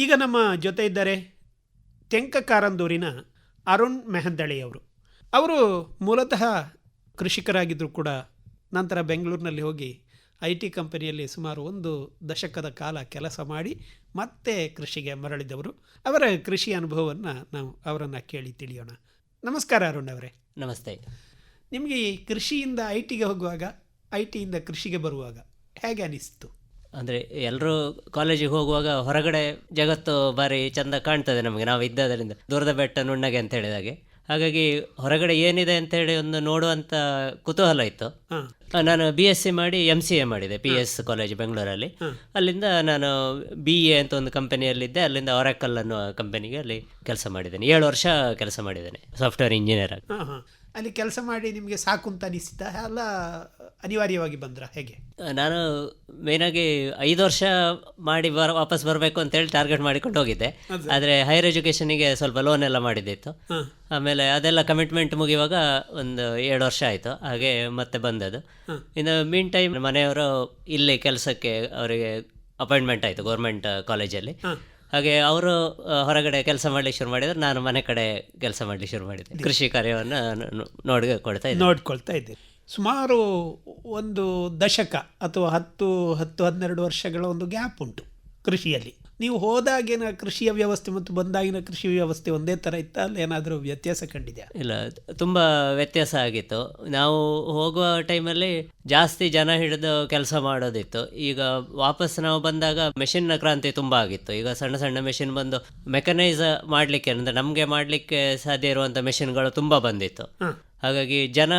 ಈಗ ನಮ್ಮ ಜೊತೆ ಇದ್ದಾರೆ ತೆಂಕ ಕಾರಂದೂರಿನ ಅರುಣ್ ಮೆಹಂದಳಿಯವರು ಅವರು. ಮೂಲತಃ ಕೃಷಿಕರಾಗಿದ್ದರೂ ಕೂಡ. ನಂತರ ಬೆಂಗಳೂರಿನಲ್ಲಿ ಹೋಗಿ ಐ ಟಿ ಕಂಪನಿಯಲ್ಲಿ ಸುಮಾರು ಒಂದು ದಶಕದ ಕಾಲ ಕೆಲಸ ಮಾಡಿ ಮತ್ತೆ ಕೃಷಿಗೆ ಮರಳಿದವರು. ಅವರ ಕೃಷಿ ಅನುಭವವನ್ನು ನಾವು ಅವರನ್ನು ಕೇಳಿ ತಿಳಿಯೋಣ. ನಮಸ್ಕಾರ ಅರುಣ್ ಅವರೇ. ನಮಸ್ತೆ. ನಿಮಗೆ ಈ ಕೃಷಿಯಿಂದ ಐ ಟಿಗೆ ಹೋಗುವಾಗ ಐ ಟಿಯಿಂದ ಕೃಷಿಗೆ ಬರುವಾಗ ಹೇಗೆ ಅನಿಸ್ತು? ಅಂದರೆ ಎಲ್ಲರೂ ಕಾಲೇಜಿಗೆ ಹೋಗುವಾಗ ಹೊರಗಡೆ ಜಗತ್ತು ಭಾರಿ ಚಂದ ಕಾಣ್ತದೆ ನಮಗೆ. ನಾವು ಇದ್ದದರಿಂದ ದೂರದ ಬೆಟ್ಟ ನುಣ್ಣಗೆ ಅಂತ ಹೇಳಿದಾಗೆ ಹಾಗಾಗಿ ಹೊರಗಡೆ ಏನಿದೆ ಅಂತ ಹೇಳಿ ಒಂದು ನೋಡುವಂಥ ಕುತೂಹಲ ಇತ್ತು. ನಾನು ಬಿ ಎಸ್ ಸಿ ಮಾಡಿ ಎಂ ಸಿ ಎ ಮಾಡಿದೆ ಪಿ ಎಸ್ ಕಾಲೇಜ್ ಬೆಂಗಳೂರಲ್ಲಿ ಅಲ್ಲಿಂದ ನಾನು ಬಿ ಎ ಅಂತ ಒಂದು ಕಂಪನಿಯಲ್ಲಿದ್ದೆ ಅಲ್ಲಿಂದ ಒರಾಕಲ್ ಅನ್ನೋ ಕಂಪನಿಗೆ ಅಲ್ಲಿ ಕೆಲಸ ಮಾಡಿದ್ದೇನೆ. ಏಳು ವರ್ಷ ಕೆಲಸ ಮಾಡಿದ್ದೇನೆ ಸಾಫ್ಟ್ವೇರ್ ಇಂಜಿನಿಯರ್ ಆಗಿ. ಅಲ್ಲಿ ಕೆಲಸ ಮಾಡಿ ನಿಮಗೆ ಸಾಕು ಅಂತ ಅನಿಸ್ತಾ ಅಲ್ಲ ಅನಿವಾರ್ಯವಾಗಿ ಬಂದ್ರ? ಹೇಗೆ? ನಾನು ಮೇನಾಗಿ ಐದು ವರ್ಷ ಮಾಡಿ ಬರ ವಾಪಸ್ ಬರಬೇಕು ಅಂತೇಳಿ ಟಾರ್ಗೆಟ್ ಮಾಡಿಕೊಂಡು ಹೋಗಿದ್ದೆ. ಆದರೆ ಹೈಯರ್ ಎಜುಕೇಷನಿಗೆ ಸ್ವಲ್ಪ ಲೋನ್ ಎಲ್ಲ ಮಾಡಿದ್ದಿತ್ತು ಆಮೇಲೆ ಅದೆಲ್ಲ ಕಮಿಟ್ಮೆಂಟ್ ಮುಗಿಯುವಾಗ ಒಂದು ಏಳು ವರ್ಷ ಆಯಿತು. ಹಾಗೆ ಮತ್ತೆ ಬಂದದ್ದು. ಇನ್ನು ಮೀನ್ ಟೈಮ್ ಮನೆಯವರು ಇಲ್ಲಿ ಕೆಲಸಕ್ಕೆ ಅವರಿಗೆ ಅಪಾಯಿಂಟ್ಮೆಂಟ್ ಆಯಿತು ಗೌರ್ಮೆಂಟ್ ಕಾಲೇಜಲ್ಲಿ ಹಾಗೆ ಅವರು ಹೊರಗಡೆ ಕೆಲಸ ಮಾಡಲಿಕ್ಕೆ ಶುರು ಮಾಡಿದ್ರು. ನಾನು ಮನೆ ಕಡೆ ಕೆಲಸ ಮಾಡಲಿಕ್ಕೆ ಶುರು ಮಾಡಿದ್ದೆ. ಕೃಷಿ ಕಾರ್ಯವನ್ನು ನೋಡಿ ಕೊಡ್ತಾ ಇದ್ದೆ. ನೋಡ್ಕೊಳ್ತಾ ಇದ್ದೆ. ಸುಮಾರು ಒಂದು ದಶಕ ಅಥವಾ ಹತ್ತು ಹತ್ತು ಹನ್ನೆರಡು ವರ್ಷಗಳ ಒಂದು ಗ್ಯಾಪ್ ಉಂಟು ಕೃಷಿಯಲ್ಲಿ. ನೀವು ಹೋದಾಗಿನ ಕೃಷಿಯ ವ್ಯವಸ್ಥೆ ಮತ್ತು ಬಂದಾಗಿನ ಕೃಷಿ ವ್ಯವಸ್ಥೆ ಒಂದೇ ಥರ ಇತ್ತ ಅಲ್ಲಿ ಏನಾದರೂ ವ್ಯತ್ಯಾಸ ಕಂಡಿದೆಯಾ? ಇಲ್ಲ ತುಂಬ ವ್ಯತ್ಯಾಸ ಆಗಿತ್ತು. ನಾವು ಹೋಗುವ ಟೈಮಲ್ಲಿ ಜಾಸ್ತಿ ಜನ ಹಿಡಿದು ಕೆಲಸ ಮಾಡೋದಿತ್ತು. ಈಗ ವಾಪಸ್ ನಾವು ಬಂದಾಗ ಮೆಷಿನ್ನ ಕ್ರಾಂತಿ ತುಂಬ ಆಗಿತ್ತು. ಈಗ ಸಣ್ಣ ಸಣ್ಣ ಮೆಷಿನ್ ಬಂದು ಮೆಕನೈಸ್ ಮಾಡಲಿಕ್ಕೆ ಅಂದರೆ ನಮಗೆ ಮಾಡಲಿಕ್ಕೆ ಸಾಧ್ಯ ಇರುವಂಥ ಮೆಷಿನ್ಗಳು ತುಂಬ ಬಂದಿತ್ತು. ಹಾಗಾಗಿ ಜನ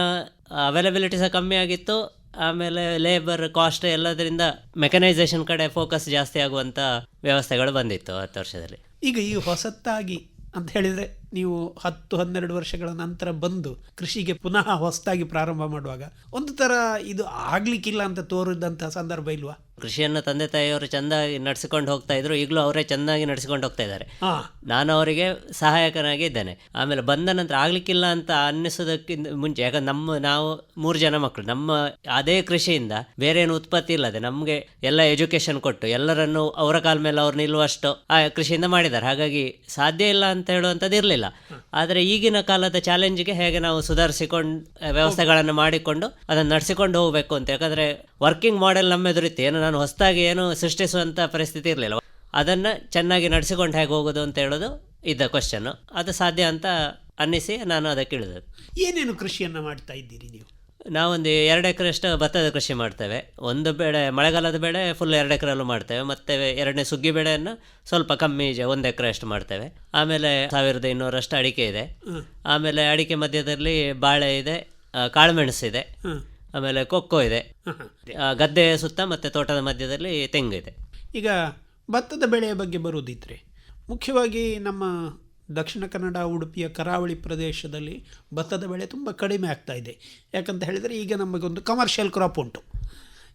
ಅವೈಲಬಿಲಿಟಿ ಸಹ ಕಮ್ಮಿ ಆಗಿತ್ತು. ಆಮೇಲೆ ಲೇಬರ್ ಕಾಸ್ಟ್ ಎಲ್ಲದರಿಂದ ಮೆಕನೈಸೇಷನ್ ಕಡೆ ಫೋಕಸ್ ಜಾಸ್ತಿ ಆಗುವಂಥ ವ್ಯವಸ್ಥೆಗಳು ಬಂದಿತ್ತು ಹತ್ತು ವರ್ಷದಲ್ಲಿ. ಈಗ ಈ ಹೊಸತ್ತಾಗಿ ಅಂತ ಹೇಳಿದರೆ ನೀವು ಹತ್ತು, ಹನ್ನೆರಡು ವರ್ಷಗಳ ನಂತರ ಬಂದು ಕೃಷಿಗೆ ಪುನಃ ಹೊಸದಾಗಿ ಪ್ರಾರಂಭ ಮಾಡುವಾಗ ಒಂದು ಥರ ಇದು ಆಗಲಿಕ್ಕಿಲ್ಲ ಅಂತ ತೋರಿದಂಥ ಸಂದರ್ಭ ಇಲ್ವಾ? ಕೃಷಿಯನ್ನು ತಂದೆ ತಾಯಿಯವರು ಚೆಂದಾಗಿ ನಡೆಸಿಕೊಂಡು ಹೋಗ್ತಾ ಇದ್ರು ಈಗಲೂ ಅವರೇ ಚೆನ್ನಾಗಿ ನಡೆಸಿಕೊಂಡು ಹೋಗ್ತಾ ಇದ್ದಾರೆ. ನಾನು ಅವರಿಗೆ ಸಹಾಯಕನಾಗಿ ಇದ್ದೇನೆ. ಆಮೇಲೆ ಬಂದ ನಂತರ ಆಗ್ಲಿಕ್ಕಿಲ್ಲ ಅಂತ ಅನ್ನಿಸೋದಕ್ಕಿಂತ ಮುಂಚೆ ಯಾಕಂದ್ರೆ ನಮ್ಮ ನಾವು ಮೂರು ಜನ ಮಕ್ಕಳು ನಮ್ಮ ಅದೇ ಕೃಷಿಯಿಂದ ಬೇರೆ ಏನು ಉತ್ಪತ್ತಿ ಇಲ್ಲದೆ ನಮಗೆ ಎಲ್ಲ ಎಜುಕೇಶನ್ ಕೊಟ್ಟು ಎಲ್ಲರನ್ನು ಅವರ ಕಾಲ ಮೇಲೆ ಅವ್ರು ನಿಲ್ಲುವಷ್ಟು ಆ ಕೃಷಿಯಿಂದ ಮಾಡಿದ್ದಾರೆ. ಹಾಗಾಗಿ ಸಾಧ್ಯ ಇಲ್ಲ ಅಂತ ಹೇಳುವಂಥದ್ದು ಇರಲಿಲ್ಲ. ಆದರೆ ಈಗಿನ ಕಾಲದ ಚಾಲೆಂಜ್ಗೆ ಹೇಗೆ ನಾವು ಸುಧಾರಿಸಿಕೊಂಡು ವ್ಯವಸ್ಥೆಗಳನ್ನು ಮಾಡಿಕೊಂಡು ಅದನ್ನು ನಡೆಸಿಕೊಂಡು ಹೋಗಬೇಕು ಅಂತ. ಯಾಕಂದರೆ ವರ್ಕಿಂಗ್ ಮಾಡೆಲ್ ನಮ್ಮ ಎದುರಿತ್ತು. ಏನು ನಾನು ಹೊಸದಾಗಿ ಏನು ಸೃಷ್ಟಿಸುವಂಥ ಪರಿಸ್ಥಿತಿ ಇರಲಿಲ್ಲ. ಅದನ್ನು ಚೆನ್ನಾಗಿ ನಡೆಸಿಕೊಂಡು ಹೇಗೆ ಹೋಗೋದು ಅಂತ ಹೇಳೋದು ಇದ್ದ ಕ್ವಶನ್ನು ಅದು ಸಾಧ್ಯ ಅಂತ ಅನ್ನಿಸಿ ನಾನು ಅದಕ್ಕೆ ಇಳಿದೆ ಏನೇನು ಕೃಷಿಯನ್ನು ಮಾಡ್ತಾ ಇದ್ದೀರಿ ನೀವು? ನಾವೊಂದು ಎರಡು ಎಕರೆಷ್ಟು ಭತ್ತದ ಕೃಷಿ ಮಾಡ್ತೇವೆ. ಒಂದು ಬೆಳೆ ಮಳೆಗಾಲದ ಬೆಳೆ ಫುಲ್ ಎರಡು ಎಕರೆಲ್ಲೂ ಮಾಡ್ತೇವೆ. ಮತ್ತು ಎರಡನೇ ಸುಗ್ಗಿ ಬೆಳೆಯನ್ನು ಸ್ವಲ್ಪ ಕಮ್ಮಿ ಇದೆ ಒಂದು ಎಕರೆ ಅಷ್ಟು ಮಾಡ್ತೇವೆ. ಆಮೇಲೆ ಸಾವಿರದ ಇನ್ನೂರಷ್ಟು ಅಡಿಕೆ ಇದೆ. ಆಮೇಲೆ ಅಡಿಕೆ ಮಧ್ಯದಲ್ಲಿ ಬಾಳೆ ಇದೆ ಕಾಳುಮೆಣಸು ಇದೆ. ಆಮೇಲೆ ಕೊಕ್ಕೋ ಇದೆ. ಗದ್ದೆಯ ಸುತ್ತ ಮತ್ತು ತೋಟದ ಮಧ್ಯದಲ್ಲಿ ತೆಂಗು ಇದೆ. ಈಗ ಭತ್ತದ ಬೆಳೆಯ ಬಗ್ಗೆ ಬರುವುದಿದ್ರೆ ಮುಖ್ಯವಾಗಿ ನಮ್ಮ ದಕ್ಷಿಣ ಕನ್ನಡ ಉಡುಪಿಯ ಕರಾವಳಿ ಪ್ರದೇಶದಲ್ಲಿ ಭತ್ತದ ಬೆಳೆ ತುಂಬ ಕಡಿಮೆ ಆಗ್ತಾ ಇದೆ. ಯಾಕಂತ ಹೇಳಿದರೆ ಈಗ ನಮಗೊಂದು ಕಮರ್ಷಿಯಲ್ ಕ್ರಾಪ್ ಉಂಟು.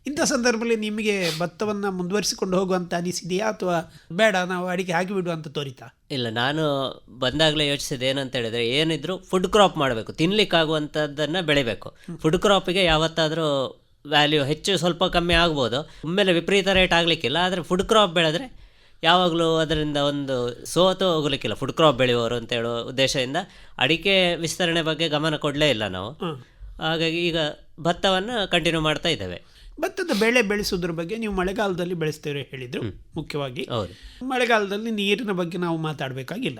ಇಂಥ ಸಂದರ್ಭದಲ್ಲಿ ನಿಮಗೆ ಭತ್ತವನ್ನು ಮುಂದುವರಿಸಿಕೊಂಡು ಹೋಗುವಂತ ಅನಿಸಿದೆಯಾ ಅಥವಾ ಬೇಡ ನಾವು ಅಡಿಕೆ ಹಾಕಿಬಿಡುವ ಅಂತ ತೋರಿತಾ? ಇಲ್ಲ ನಾನು ಬಂದಾಗಲೇ ಯೋಚಿಸಿದೆ ಏನಂತ ಹೇಳಿದ್ರೆ ಏನಿದ್ರು ಫುಡ್ ಕ್ರಾಪ್ ಮಾಡಬೇಕು ತಿನ್ಲಿಕ್ಕಾಗುವಂಥದ್ದನ್ನು ಬೆಳಿಬೇಕು. ಫುಡ್ ಕ್ರಾಪಿಗೆ ಯಾವತ್ತಾದರೂ ವ್ಯಾಲ್ಯೂ ಹೆಚ್ಚು ಸ್ವಲ್ಪ ಕಮ್ಮಿ ಆಗ್ಬೋದು. ಒಮ್ಮೆಲೆ ವಿಪರೀತ ರೇಟ್ ಆಗಲಿಕ್ಕಿಲ್ಲ ಆದರೆ ಫುಡ್ ಕ್ರಾಪ್ ಬೆಳೆದ್ರೆ ಯಾವಾಗಲೂ ಅದರಿಂದ ಒಂದು ಸೋತು ಹೋಗ್ಲಿಕ್ಕಿಲ್ಲ ಫುಡ್ ಕ್ರಾಪ್ ಬೆಳೆಯುವವರು ಅಂತ ಹೇಳೋ ಉದ್ದೇಶದಿಂದ. ಅಡಿಕೆ ವಿಸ್ತರಣೆ ಬಗ್ಗೆ ಗಮನ ಕೊಡಲೇ ಇಲ್ಲ ನಾವು. ಹಾಗಾಗಿ ಈಗ ಭತ್ತವನ್ನು ಕಂಟಿನ್ಯೂ ಮಾಡ್ತಾ ಇದ್ದೇವೆ. ಭತ್ತದ ಬೆಳೆ ಬೆಳೆಸೋದ್ರ ಬಗ್ಗೆ ನೀವು ಮಳೆಗಾಲದಲ್ಲಿ ಬೆಳೆಸ್ತೇವೆ ಹೇಳಿದರು ಮುಖ್ಯವಾಗಿ. ಹೌದು. ಮಳೆಗಾಲದಲ್ಲಿ ನೀರಿನ ಬಗ್ಗೆ ನಾವು ಮಾತಾಡಬೇಕಾಗಿಲ್ಲ.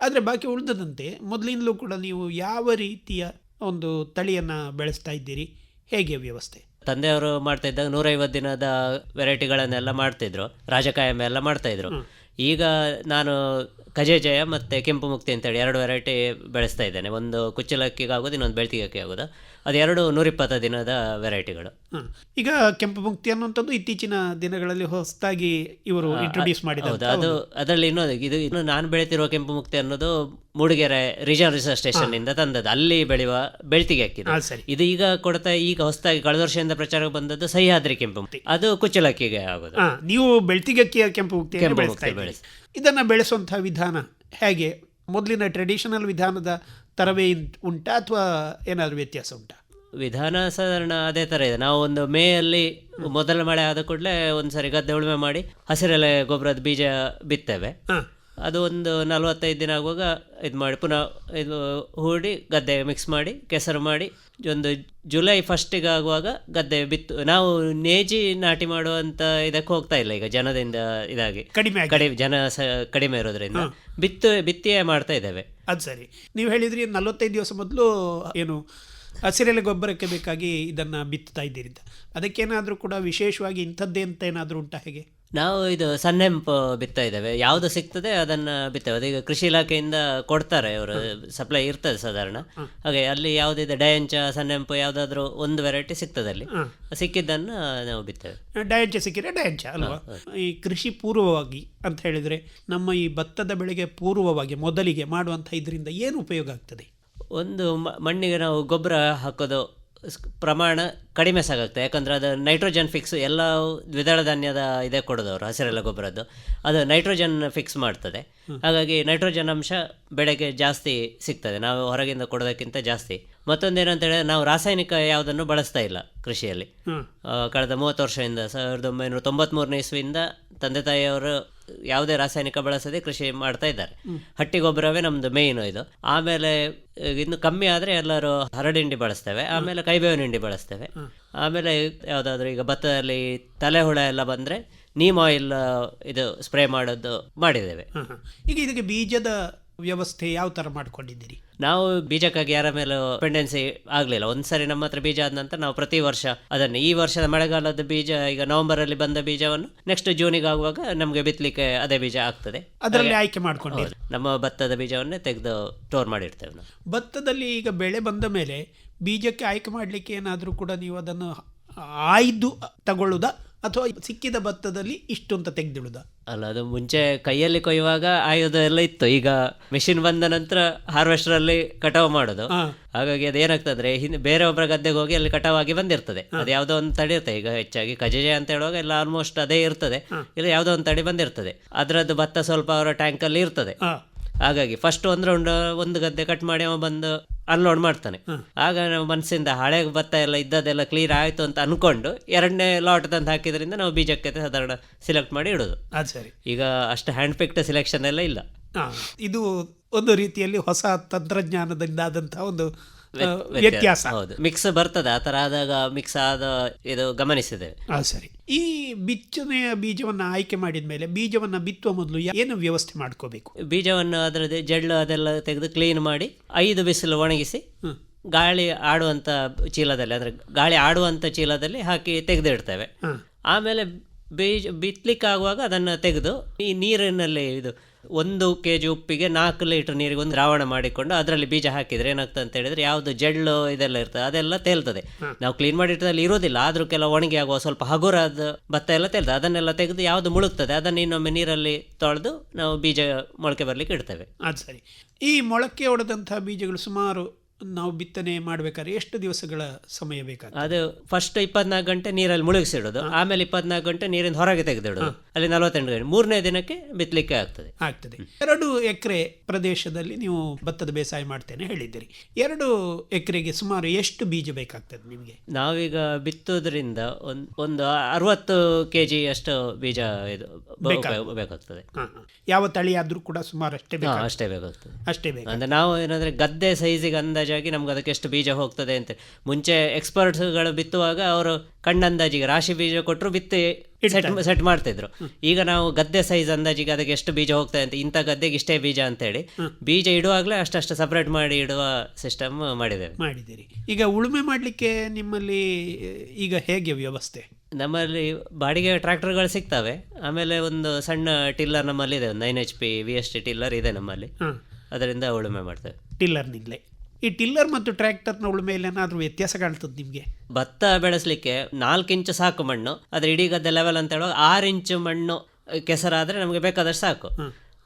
ಆದರೆ ಬಾಕಿ ಉಳಿದದಂತೆ ಮೊದಲಿಂದಲೂ ಕೂಡ ನೀವು ಯಾವ ರೀತಿಯ ಒಂದು ತಳಿಯನ್ನು ಬೆಳೆಸ್ತಾ ಇದ್ದೀರಿ? ಹೇಗೆ ವ್ಯವಸ್ಥೆ? ತಂದೆಯವರು ಮಾಡ್ತಾ ಇದ್ದಾಗ ನೂರೈವತ್ತು ದಿನದ ವೆರೈಟಿಗಳನ್ನೆಲ್ಲ ಮಾಡ್ತಿದ್ರು. ರಾಜಕಾಯಮ ಎಲ್ಲ ಮಾಡ್ತಾ ಇದ್ರು. ಈಗ ನಾನು ಕಜೆ ಜಯ ಮತ್ತು ಕೆಂಪು ಮುಕ್ತಿ ಅಂತೇಳಿ ಎರಡು ವೆರೈಟಿ ಬೆಳೆಸ್ತಾ ಇದ್ದೇನೆ. ಒಂದು ಕುಚ್ಚಲಕ್ಕಿಗಾಗೋದು ಇನ್ನೊಂದು ಬೆಳ್ತಿಗೆ ಅಕ್ಕಿ ಆಗೋದು ಅದೆರಡು ನೂರಿಪ್ಪತ್ತು ದಿನದ ವೆರೈಟಿಗಳು. ಈಗ ಕೆಂಪು ಮುಕ್ತಿ ಅನ್ನುವಂಥದ್ದು ಇತ್ತೀಚಿನ ದಿನಗಳಲ್ಲಿ ಹೊಸದಾಗಿ ಇವರು ಇಂಟ್ರೊಡ್ಯೂಸ್ ಮಾಡಿದ ಹೌದು. ಅದು ಅದರಲ್ಲಿ ಇನ್ನೊಂದು ಇದು ಇನ್ನು ನಾನು ಬೆಳೆತಿರುವ ಕೆಂಪು ಮುಕ್ತಿ ಅನ್ನೋದು ಮೂಡಿಗೆರೆ ರೀಜನ್ ರಿಸರ್ಚ್ ಸ್ಟೇಷನ್ ಇಂದ ತಂದದ್ದು. ಅಲ್ಲಿ ಬೆಳೆಯುವ ಬೆಳ್ತಿಗೆ ಅಕ್ಕಿ ಹಾಂ ಇದು ಈಗ ಕೊಡ್ತಾ ಈಗ ಹೊಸದಾಗಿ ಕಳೆದ ವರ್ಷದಿಂದ ಪ್ರಚಾರಕ್ಕೆ ಬಂದದ್ದು ಸಹ್ಯಾದ್ರಿ ಕೆಂಪು ಮುಕ್ತಿ. ಅದು ಕುಚ್ಚಲಕ್ಕಿಗೆ ಆಗೋದು. ನೀವು ಕೆಂಪು ಮುಕ್ತಿಯನ್ನು ಕೆಂಪು ಮುಕ್ತಿ ಇದನ್ನ ಬೆಳೆಸಿ. ಇದನ್ನು ಬೆಳೆಸುವಂಥ ವಿಧಾನ ಹೇಗೆ? ಮೊದಲಿನ ಟ್ರೆಡಿಷನಲ್ ವಿಧಾನದ ತರವೇ ಇನ್- ಉಂಟಾ ಅಥವಾ ಏನಾದರೂ ವ್ಯತ್ಯಾಸ ಉಂಟಾ? ವಿಧಾನ ಸಾಧಾರಣ ಅದೇ ಥರ ಇದೆ. ನಾವು ಒಂದು ಮೇಯಲ್ಲಿ ಮೊದಲ ಮಳೆ ಆದ ಕೂಡಲೇ ಒಂದು ಸರಿ ಗದ್ದೆ ಉಳುಮೆ ಮಾಡಿ ಹಸಿರೆಲೆ ಗೊಬ್ಬರದ ಬೀಜ ಬಿತ್ತೇವೆ. ಹಾಂ. ಅದು ಒಂದು ನಲವತ್ತೈದು ದಿನ ಆಗುವಾಗ ಇದು ಮಾಡಿ ಪುನಃ ಇದು ಹೂಡಿ ಗದ್ದೆ ಮಿಕ್ಸ್ ಮಾಡಿ ಕೆಸರು ಮಾಡಿ ಒಂದು ಜುಲೈ ಫಸ್ಟಿಗೆ ಆಗುವಾಗ ಗದ್ದೆ ಬಿತ್ತು. ನಾವು ನೇಜಿ ನಾಟಿ ಮಾಡುವಂಥ ಇದಕ್ಕೆ ಹೋಗ್ತಾ ಇಲ್ಲ ಈಗ ಜನದಿಂದ ಇದಾಗಿ. ಕಡಿಮೆ ಕಡಿಮೆ ಜನ ಕಡಿಮೆ ಇರೋದ್ರಿಂದ. ಬಿತ್ತು ಬಿತ್ತಿಯೇ ಮಾಡ್ತಾ ಇದ್ದೇವೆ. ಅದು ಸರಿ. ನೀವು ಹೇಳಿದ್ರಿ ನಲವತ್ತೈದು ದಿವಸ ಮೊದಲು ಏನು ಹಸಿರೆಲೆ ಗೊಬ್ಬರಕ್ಕೆ ಬೇಕಾಗಿ ಇದನ್ನು ಬಿತ್ತುತ್ತಾ ಇದ್ದೀರಿ ಅಂತ. ಅದಕ್ಕೇನಾದರೂ ಕೂಡ ವಿಶೇಷವಾಗಿ ಇಂಥದ್ದೇ ಅಂತ ಏನಾದರೂ ಉಂಟಾ ಹೇಗೆ? ನಾವು ಇದು ಸನ್ನೆಂಪು ಬಿತ್ತಾ ಇದ್ದೇವೆ. ಯಾವುದು ಸಿಗ್ತದೆ ಅದನ್ನ ಬಿತ್ತೇವೆ. ಅದೀಗ ಕೃಷಿ ಇಲಾಖೆಯಿಂದ ಕೊಡ್ತಾರೆ ಅವರು. ಸಪ್ಲೈ ಇರ್ತದೆ ಸಾಧಾರಣ. ಹಾಗೆ ಅಲ್ಲಿ ಯಾವುದಿದೆ ಡಯಂಚ ಸನ್ನೆಂಪು ಯಾವುದಾದ್ರೂ ಒಂದು ವೆರೈಟಿ ಸಿಗ್ತದೆ ಅಲ್ಲಿ. ಸಿಕ್ಕಿದ್ದನ್ನ ನಾವು ಬಿತ್ತೇವೆ. ಡಯಂಚ ಸಿಕ್ಕಿದ್ರೆ ಡಯಂಚ ಅಲ್ವಾ? ಈ ಕೃಷಿ ಪೂರ್ವವಾಗಿ ಅಂತ ಹೇಳಿದ್ರೆ ನಮ್ಮ ಈ ಭತ್ತದ ಬೆಳೆಗೆ ಪೂರ್ವವಾಗಿ ಮೊದಲಿಗೆ ಮಾಡುವಂತ ಇದರಿಂದ ಏನು ಉಪಯೋಗ ಆಗ್ತದೆ? ಒಂದು ಮಣ್ಣಿಗೆ ನಾವು ಗೊಬ್ಬರ ಹಾಕೋದು ಪ್ರಮಾಣ ಕಡಿಮೆ ಸಾಗುತ್ತೆ. ಯಾಕಂದರೆ ಅದು ನೈಟ್ರೋಜನ್ ಫಿಕ್ಸ್ ಎಲ್ಲ ದ್ವಿದಳ ಧಾನ್ಯದ ಇದೇ ಕೊಡೋದು ಅವರು ಹಸಿರೆಲ್ಲ ಗೊಬ್ಬರದ್ದು. ಅದು ನೈಟ್ರೋಜನ್ ಫಿಕ್ಸ್ ಮಾಡ್ತದೆ. ಹಾಗಾಗಿ ನೈಟ್ರೋಜನ್ ಅಂಶ ಬೆಳೆಗೆ ಜಾಸ್ತಿ ಸಿಗ್ತದೆ. ನಾವು ಹೊರಗಿಂದ ಕೊಡೋದಕ್ಕಿಂತ ಜಾಸ್ತಿ ಮತ್ತೊಂದೇನಂತ ಹೇಳಿದ್ರೆ ನಾವು ರಾಸಾಯನಿಕ ಯಾವುದನ್ನು ಬಳಸ್ತಾ ಇಲ್ಲ ಕೃಷಿಯಲ್ಲಿ. ಕಳೆದ ಮೂವತ್ತು ವರ್ಷದಿಂದ ಸಾವಿರದ ಒಂಬೈನೂರ ತೊಂಬತ್ಮೂರನೇ ಇಸ್ವಿಯಿಂದ ತಂದೆ ತಾಯಿಯವರು ಯಾವುದೇ ರಾಸಾಯನಿಕ ಬಳಸದೆ ಕೃಷಿ ಮಾಡ್ತಾ ಇದ್ದಾರೆ. ಹಟ್ಟಿ ಗೊಬ್ಬರವೇ ನಮ್ದು ಮೇಯ್ನು ಇದು. ಆಮೇಲೆ ಇನ್ನು ಕಮ್ಮಿ ಆದರೆ ಎಲ್ಲರೂ ಹರಡಿಂಡಿ ಬಳಸ್ತೇವೆ. ಆಮೇಲೆ ಕೈಬೇವಿನ ಹಿಂಡಿ ಬಳಸ್ತೇವೆ. ಆಮೇಲೆ ಯಾವುದಾದ್ರೂ ಈಗ ಭತ್ತದಲ್ಲಿ ತಲೆ ಹುಳ ಎಲ್ಲ ಬಂದರೆ ನೀಮ್ ಆಯಿಲ್ ಇದು ಸ್ಪ್ರೇ ಮಾಡೋದು ಮಾಡಿದ್ದೇವೆ. ಈಗ ಇದಕ್ಕೆ ಬೀಜದ ವ್ಯವಸ್ಥೆ ಯಾವ ಥರ ಮಾಡ್ಕೊಂಡಿದ್ದೀರಿ? ನಾವು ಬೀಜಕ್ಕಾಗಿ ಯಾರ ಮೇಲೆ ಡಿಪೆಂಡೆನ್ಸಿ ಆಗಲಿಲ್ಲ. ಒಂದ್ಸರಿ ನಮ್ಮ ಹತ್ರ ಬೀಜ ಆದ ನಂತರ ನಾವು ಪ್ರತಿ ವರ್ಷ ಅದನ್ನು. ಈ ವರ್ಷದ ಮಳೆಗಾಲದ ಬೀಜ ಈಗ ನವೆಂಬರಲ್ಲಿ ಬಂದ ಬೀಜವನ್ನು ನೆಕ್ಸ್ಟ್ ಜೂನಿಗೆ ಆಗುವಾಗ ನಮಗೆ ಬಿತ್ತಲಿಕ್ಕೆ ಅದೇ ಬೀಜ ಆಗ್ತದೆ. ಅದರಲ್ಲಿ ಆಯ್ಕೆ ಮಾಡ್ಕೊಂಡು ನಮ್ಮ ಭತ್ತದ ಬೀಜವನ್ನೇ ತೆಗೆದು ಸ್ಟೋರ್ ಮಾಡಿರ್ತೇವೆ ನಾವು. ಭತ್ತದಲ್ಲಿ ಈಗ ಬೆಳೆ ಬಂದ ಮೇಲೆ ಬೀಜಕ್ಕೆ ಆಯ್ಕೆ ಮಾಡಲಿಕ್ಕೆ ಏನಾದರೂ ಕೂಡ ನೀವು ಅದನ್ನು ಆಯ್ದು ತಗೊಳ್ಳುವುದಾ ಅಥವಾ ಸಿಕ್ಕಿದ ಭತ್ತದಲ್ಲಿ ಇಷ್ಟು ಅಂತ ತೆಗೆದಿಡುದ? ಅಲ್ಲ ಅದು ಮುಂಚೆ ಕೈಯಲ್ಲಿ ಕೊಯ್ಯುವಾಗ ಆಯುಧ ಎಲ್ಲ ಇತ್ತು. ಈಗ ಮೆಷಿನ್ ಬಂದ ನಂತರ ಹಾರ್ವೆಸ್ಟರ್ ಅಲ್ಲಿ ಕಟಾವು ಮಾಡೋದು. ಹಾಗಾಗಿ ಅದು ಏನಾಗ್ತದೆ ಅಂದ್ರೆ ಹಿಂದೆ ಬೇರೆ ಒಬ್ಬರ ಗದ್ದೆಗೆ ಹೋಗಿ ಅಲ್ಲಿ ಕಟಾವಾಗಿ ಬಂದಿರ್ತದೆ. ಅದು ಯಾವುದೋ ಒಂದು ತಡಿ ಇರ್ತದೆ. ಈಗ ಹೆಚ್ಚಾಗಿ ಕಜಜೆ ಅಂತ ಹೇಳುವಾಗ ಎಲ್ಲ ಆಲ್ಮೋಸ್ಟ್ ಅದೇ ಇರ್ತದೆ. ಇಲ್ಲ ಯಾವುದೋ ಒಂದು ತಡಿ ಬಂದಿರ್ತದೆ. ಅದರದ್ದು ಭತ್ತ ಸ್ವಲ್ಪ ಅವರ ಟ್ಯಾಂಕಲ್ಲಿ ಇರ್ತದೆ. ಹಾಗಾಗಿ ಫಸ್ಟ್ ಒಂದು ರೌಂಡ್ ಒಂದು ಗದ್ದೆ ಕಟ್ ಮಾಡಿ ಅವ ಬಂದು ಅನ್ಲೋಡ್ ಮಾಡ್ತಾನೆ. ಆಗ ನಾವು ಮನಸ್ಸಿಂದ ಹಳೆ ಭತ್ತ ಎಲ್ಲ ಇದ್ದದೆಲ್ಲ ಕ್ಲಿಯರ್ ಆಯಿತು ಅಂತ ಅನ್ಕೊಂಡು ಎರಡನೇ ಲಾಟ್ ತಂದು ಹಾಕಿದ್ರಿಂದ ನಾವು ಬೀಜಕ್ಕೆ ಸಾಧಾರಣ ಸಿಲೆಕ್ಟ್ ಮಾಡಿ ಇಡೋದು. ಅದು ಸರಿ. ಈಗ ಅಷ್ಟು ಹ್ಯಾಂಡ್ ಪಿಕ್ಟ್ ಸೆಲೆಕ್ಷನ್ ಎಲ್ಲ ಇಲ್ಲ. ಇದು ಒಂದು ರೀತಿಯಲ್ಲಿ ಹೊಸ ತಂತ್ರಜ್ಞಾನದಿಂದ ಆದಂತಹ ಒಂದು ವ್ಯತ್ಯಾಸ. ಹೌದು. ಮಿಕ್ಸ್ ಬರ್ತದೆ ಆ ಥರ ಆದಾಗ ಮಿಕ್ಸ್ ಆದ ಇದು ಗಮನಿಸಿದೆ. ಸರಿ. ಈ ಬಿತ್ತನೆಯ ಬೀಜವನ್ನು ಆಯ್ಕೆ ಮಾಡಿದ ಮೇಲೆ ಬೀಜವನ್ನು ಬಿತ್ತುವ ಮೊದಲು ಏನು ವ್ಯವಸ್ಥೆ ಮಾಡ್ಕೋಬೇಕು? ಬೀಜವನ್ನು ಅದರ ಜಡ್ಲು ಅದೆಲ್ಲ ತೆಗೆದು ಕ್ಲೀನ್ ಮಾಡಿ ಐದು ಬಿಸಿಲು ಒಣಗಿಸಿ ಗಾಳಿ ಆಡುವಂಥ ಚೀಲದಲ್ಲಿ ಅಂದರೆ ಗಾಳಿ ಆಡುವಂಥ ಚೀಲದಲ್ಲಿ ಹಾಕಿ ತೆಗೆದಿಡ್ತೇವೆ. ಆಮೇಲೆ ಬೀಜ ಬಿತ್ತಲಿಕ್ಕಾಗುವಾಗ ಅದನ್ನು ತೆಗೆದು ಈ ನೀರಿನಲ್ಲಿ ಇದು ಒಂದು ಕೆ ಜಿ ಉಪ್ಪಿಗೆ ನಾಲ್ಕು ಲೀಟರ್ ನೀರಿಗೆ ಒಂದು ದ್ರಾವಣ ಮಾಡಿಕೊಂಡು ಅದರಲ್ಲಿ ಬೀಜ ಹಾಕಿದರೆ ಏನಾಗ್ತದೆ ಅಂತ ಹೇಳಿದ್ರೆ ಯಾವುದು ಜಡ್ಲು ಇದೆಲ್ಲ ಇರ್ತದೆ ಅದೆಲ್ಲ ತೇಲ್ತದೆ. ನಾವು ಕ್ಲೀನ್ ಮಾಡಿಟ್ಟದಲ್ಲಿ ಇರೋದಿಲ್ಲ ಆದರೂ ಕೆಲವು ಒಣಗಿ ಆಗುವ ಸ್ವಲ್ಪ ಹಗುರದ ಭತ್ತ ಎಲ್ಲ ತೇಲ್ತದೆ ಅದನ್ನೆಲ್ಲ ತೆಗೆದು ಯಾವುದು ಮುಳುಗ್ತದೆ ಅದನ್ನು ಇನ್ನೊಮ್ಮೆ ನೀರಲ್ಲಿ ತೊಳೆದು ನಾವು ಬೀಜ ಮೊಳಕೆ ಬರಲಿಕ್ಕೆ ಇಡ್ತೇವೆ. ಅದು ಸರಿ. ಈ ಮೊಳಕೆ ಹೊಡೆದಂತಹ ಬೀಜಗಳು ಸುಮಾರು ನಾವು ಬಿತ್ತನೆ ಮಾಡಬೇಕಾದ್ರೆ ಎಷ್ಟು ದಿವಸಗಳ ಸಮಯ ಬೇಕಾಗ್ತದೆ? ಅದು ಫಸ್ಟ್ ಇಪ್ಪತ್ನಾಲ್ಕು ಗಂಟೆ ನೀರಲ್ಲಿ ಮುಳುಗಿಸಿಡೋದು ಆಮೇಲೆ ಇಪ್ಪತ್ನಾಲ್ಕು ಗಂಟೆ ನೀರಿಂದ ಹೊರಗೆ ತೆಗೆದಿಡೋದು ಅಲ್ಲಿ ನಲವತ್ತೆಂಟು ಗಂಟೆ ಮೂರನೇ ದಿನಕ್ಕೆ ಬಿತ್ತಲಿಕ್ಕೆ ಆಗ್ತದೆ. ಆಗ್ತದೆ. ಎರಡು ಎಕರೆ ಪ್ರದೇಶದಲ್ಲಿ ನೀವು ಭತ್ತದ ಬೇಸಾಯ ಮಾಡ್ತೇನೆ ಹೇಳಿದ್ದೀರಿ. ಎರಡು ಎಕರೆಗೆ ಸುಮಾರು ಎಷ್ಟು ಬೀಜ ಬೇಕಾಗ್ತದೆ ನಿಮಗೆ? ನಾವೀಗ ಬಿತ್ತೋದ್ರಿಂದ ಒಂದು ಒಂದು ಅರವತ್ತು ಕೆ ಜಿ ಅಷ್ಟು ಬೀಜ ಇದು ಬೇಕಾಗ್ತದೆ. ಯಾವ ತಳಿ ಆದ್ರೂ ಕೂಡ ಸುಮಾರು ಅಷ್ಟೇ ಬೇಕಾಗ್ತದೆ. ಅಷ್ಟೇ ಬೇಕಾಗ್ತದೆ. ಅಷ್ಟೇ ಬೇಕು ಅಂದ್ರೆ ನಾವು ಏನಂದ್ರೆ ಗದ್ದೆ ಸೈಜಿಗೆ ಅಂದಾಜಾಗಿ ನಮ್ಗೆ ಅದಕ್ಕೆ ಎಷ್ಟು ಬೀಜ ಹೋಗ್ತದೆ ಅಂತ. ಮುಂಚೆ ಎಕ್ಸ್ಪರ್ಟ್ಸ್ಗಳು ಬಿತ್ತುವಾಗ ಅವರು ಕಣ್ಣಂದಾಜಿಗೆ ರಾಶಿ ಬೀಜ ಕೊಟ್ಟರು ಬಿತ್ತಿ ಸೆಟ್ ಸೆಟ್ ಮಾಡ್ತಿದ್ರು. ಈಗ ನಾವು ಗದ್ದೆ ಸೈಜ್ ಅಂದಾಜಿಗೆ ಅದಕ್ಕೆ ಎಷ್ಟು ಬೀಜ ಹೋಗ್ತದೆ ಅಂತ ಇಂಥ ಗದ್ದೆಗೆ ಇಷ್ಟೇ ಬೀಜ ಅಂತೇಳಿ. ಬೀಜ ಇಡುವಾಗಲೇ ಅಷ್ಟಷ್ಟು ಸಪರೇಟ್ ಮಾಡಿ ಇಡುವ ಸಿಸ್ಟಮ್ ಮಾಡಿದ್ದೇವೆ. ಮಾಡಿದ್ದೀರಿ. ಈಗ ಉಳುಮೆ ಮಾಡಲಿಕ್ಕೆ ನಿಮ್ಮಲ್ಲಿ ಈಗ ಹೇಗೆ ವ್ಯವಸ್ಥೆ? ನಮ್ಮಲ್ಲಿ ಬಾಡಿಗೆ ಟ್ರ್ಯಾಕ್ಟರ್ಗಳು ಸಿಗ್ತವೆ. ಆಮೇಲೆ ಒಂದು ಸಣ್ಣ ಟಿಲ್ಲರ್ ನಮ್ಮಲ್ಲಿ ಇದೆ ಒಂದು nine H P V S T tiller ಇದೆ ನಮ್ಮಲ್ಲಿ. ಅದರಿಂದ ಉಳುಮೆ ಮಾಡ್ತೇವೆ. ಟಿಲ್ಲರ್ನಿಂದಲೇ. ಈ ಟಿಲ್ಲರ್ ಮತ್ತು ಟ್ರ್ಯಾಕ್ಟರ್ನ ಉಳುಮೆಯಲ್ಲಿ ಏನಾದರೂ ವ್ಯತ್ಯಾಸ ಕಾಣ್ತದೆ ನಿಮಗೆ? ಭತ್ತ ಬೆಳೆಸಲಿಕ್ಕೆ ನಾಲ್ಕು ಇಂಚು ಸಾಕು ಮಣ್ಣು ಆದರೆ ಇಡೀ ಗದ್ದೆ ಲೆವೆಲ್ ಅಂತ ಹೇಳುವಾಗ ಆರು ಇಂಚು ಮಣ್ಣು ಕೆಸರಾದರೆ ನಮಗೆ ಬೇಕಾದಷ್ಟು ಸಾಕು.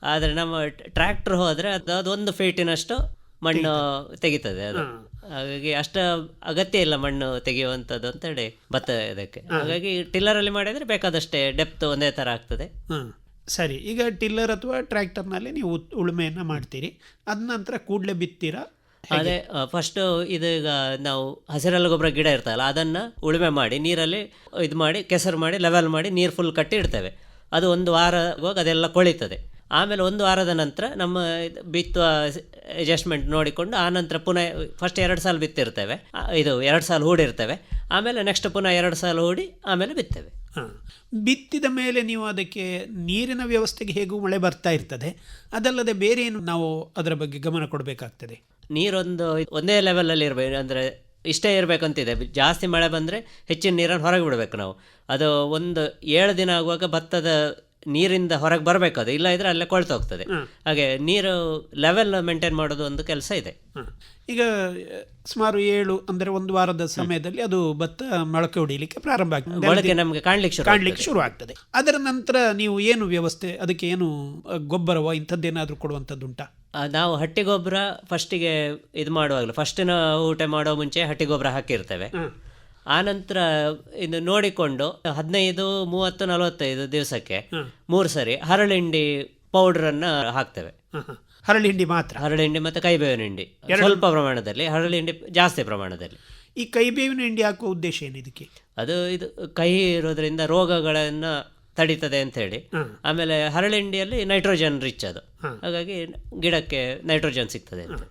ಆದರೆ ನಮ್ಮ ಟ್ರ್ಯಾಕ್ಟರ್ ಹೋದರೆ ಅದು ಅದೊಂದು ಫೀಟಿನಷ್ಟು ಮಣ್ಣು ತೆಗಿತದೆ. ಅದು. ಹಾಗಾಗಿ ಅಷ್ಟು ಅಗತ್ಯ ಇಲ್ಲ ಮಣ್ಣು ತೆಗೆಯುವಂಥದ್ದು ಅಂತೇಳಿ ಭತ್ತ ಇದಕ್ಕೆ. ಹಾಗಾಗಿ ಟಿಲ್ಲರಲ್ಲಿ ಮಾಡಿದರೆ ಬೇಕಾದಷ್ಟೇ ಡೆಪ್ತ್ ಒಂದೇ ಥರ ಆಗ್ತದೆ. ಸರಿ ಈಗ ಟಿಲ್ಲರ್ ಅಥವಾ ಟ್ರ್ಯಾಕ್ಟರ್ನಲ್ಲಿ ನೀವು ಉಳುಮೆಯನ್ನು ಮಾಡ್ತೀರಿ. ಅದ ನಂತರ ಕೂಡಲೇ ಬಿತ್ತೀರಾ? ಅದೇ ಫಸ್ಟ್ ಇದು ಈಗ ನಾವು ಹಸಿರೆಲ್ಲ ಗೊಬ್ಬರ ಗಿಡ ಇರ್ತಲ್ಲ ಅದನ್ನ ಉಳುಮೆ ಮಾಡಿ ನೀರಲ್ಲಿ ಇದು ಮಾಡಿ ಕೆಸರು ಮಾಡಿ ಲೆವೆಲ್ ಮಾಡಿ ನೀರು ಫುಲ್ ಕಟ್ಟಿ ಇಡ್ತೇವೆ. ಅದು ಒಂದು ವಾರ ಹೋಗಿ ಅದೆಲ್ಲ ಕೊಳಿತದೆ. ಆಮೇಲೆ ಒಂದು ವಾರದ ನಂತರ ನಮ್ಮ ಬಿತ್ತುವ ಅಡ್ಜಸ್ಟ್ಮೆಂಟ್ ನೋಡಿಕೊಂಡು ಆ ನಂತರ ಪುನಃ ಫಸ್ಟ್ ಎರಡು ಸಾಲ ಬಿತ್ತಿರ್ತೇವೆ. ಇದು ಎರಡು ಸಾಲ ಹೂಡಿರ್ತೇವೆ. ಆಮೇಲೆ ನೆಕ್ಸ್ಟ್ ಪುನಃ ಎರಡು ಸಾಲ ಹೂಡಿ ಆಮೇಲೆ ಬಿತ್ತೇವೆ. ಹಾಂ. ಬಿತ್ತಿದ ಮೇಲೆ ನೀವು ಅದಕ್ಕೆ ನೀರಿನ ವ್ಯವಸ್ಥೆಗೆ ಹೇಗೂ ಮಳೆ ಬರ್ತಾ ಇರ್ತದೆ? ಅದಲ್ಲದೆ ಬೇರೆ ಏನು ನಾವು ಅದರ ಬಗ್ಗೆ ಗಮನ ಕೊಡಬೇಕಾಗ್ತದೆ? ನೀರೊಂದು ಒಂದೇ ಲೆವೆಲಲ್ಲಿ ಇರಬೇಕು ಅಂದರೆ ಇಷ್ಟೇ ಇರಬೇಕಂತಿದೆ. ಜಾಸ್ತಿ ಮಳೆ ಬಂದರೆ ಹೆಚ್ಚಿನ ನೀರನ್ನು ಹೊರಗೆ ಬಿಡಬೇಕು ನಾವು. ಅದು ಒಂದು ಏಳು ದಿನ ಆಗುವಾಗ ಭತ್ತದ ನೀರಿಂದ ಹೊರಗೆ ಬರಬೇಕು ಅದು. ಇಲ್ಲ ಇದ್ರೆ ಅಲ್ಲೇ ಕೊಳ್ತು ಹೋಗ್ತದೆ. ಹಾಗೆ ನೀರು ಲೆವೆಲ್ ಮೇಂಟೈನ್ ಮಾಡೋದು ಒಂದು ಕೆಲಸ ಇದೆ. ಈಗ ಸುಮಾರು ಏಳು ಅಂದರೆ ಒಂದು ವಾರದ ಸಮಯದಲ್ಲಿ ಅದು ಭತ್ತ ಮೊಳಕೆ ಹೊಡಿಲಿಕ್ಕೆ ಪ್ರಾರಂಭ ಆಗ್ತದೆ. ಮೊಳಕೆ ನಮಗೆ ಕಾಣ್ಲಿಕ್ಕೆ ಶುರು ಕಾಣಲಿಕ್ಕೆ ಶುರು ಆಗ್ತದೆ. ಅದರ ನಂತರ ನೀವು ಏನು ವ್ಯವಸ್ಥೆ ಅದಕ್ಕೆ ಏನು ಗೊಬ್ಬರವೋ ಇಂಥದ್ದೇನಾದರೂ ಕೊಡುವಂಥದ್ದುಂಟಾ ನಾವು ಹಟ್ಟಿ ಗೊಬ್ಬರ ಫಸ್ಟಿಗೆ ಇದು ಮಾಡುವಾಗಲೂ. ಫಸ್ಟಿನ ಊಟ ಮಾಡೋ ಮುಂಚೆ ಹಟ್ಟಿ ಗೊಬ್ಬರ ಹಾಕಿರ್ತೇವೆ. ಆನಂತರ ಇದು ನೋಡಿಕೊಂಡು ಹದಿನೈದು ಮೂವತ್ತು ನಲವತ್ತೈದು ದಿವಸಕ್ಕೆ ಮೂರು ಸರಿ ಹರಳಿಂಡಿ ಪೌಡ್ರನ್ನು ಹಾಕ್ತೇವೆ. ಹಾಂ ಹಾಂ ಹರಳಿ ಹಿಂಡಿ ಮಾತ್ರ? ಹರಳಿಂಡಿ ಮತ್ತು ಕೈಬೇವಿನ ಹಿಂಡಿ. ಸ್ವಲ್ಪ ಪ್ರಮಾಣದಲ್ಲಿ ಹರಳಿಂಡಿ ಜಾಸ್ತಿ ಪ್ರಮಾಣದಲ್ಲಿ. ಈ ಕೈಬೇವಿನ ಹಿಂಡಿ ಹಾಕುವ ಉದ್ದೇಶ ಏನು ಇದಕ್ಕೆ ಅದು ಇದು ಕಹಿ ಇರೋದ್ರಿಂದ ರೋಗಗಳನ್ನು ತಡೀತದೆ ಅಂತ ಹೇಳಿ ಆಮೇಲೆ ಹರಳೆಂಡಿಯಲ್ಲಿ ನೈಟ್ರೋಜನ್ ರಿಚ್ ಅದು. ಹಾಗಾಗಿ ಗಿಡಕ್ಕೆ ನೈಟ್ರೋಜನ್ ಸಿಗ್ತದೆ ಅಂತ.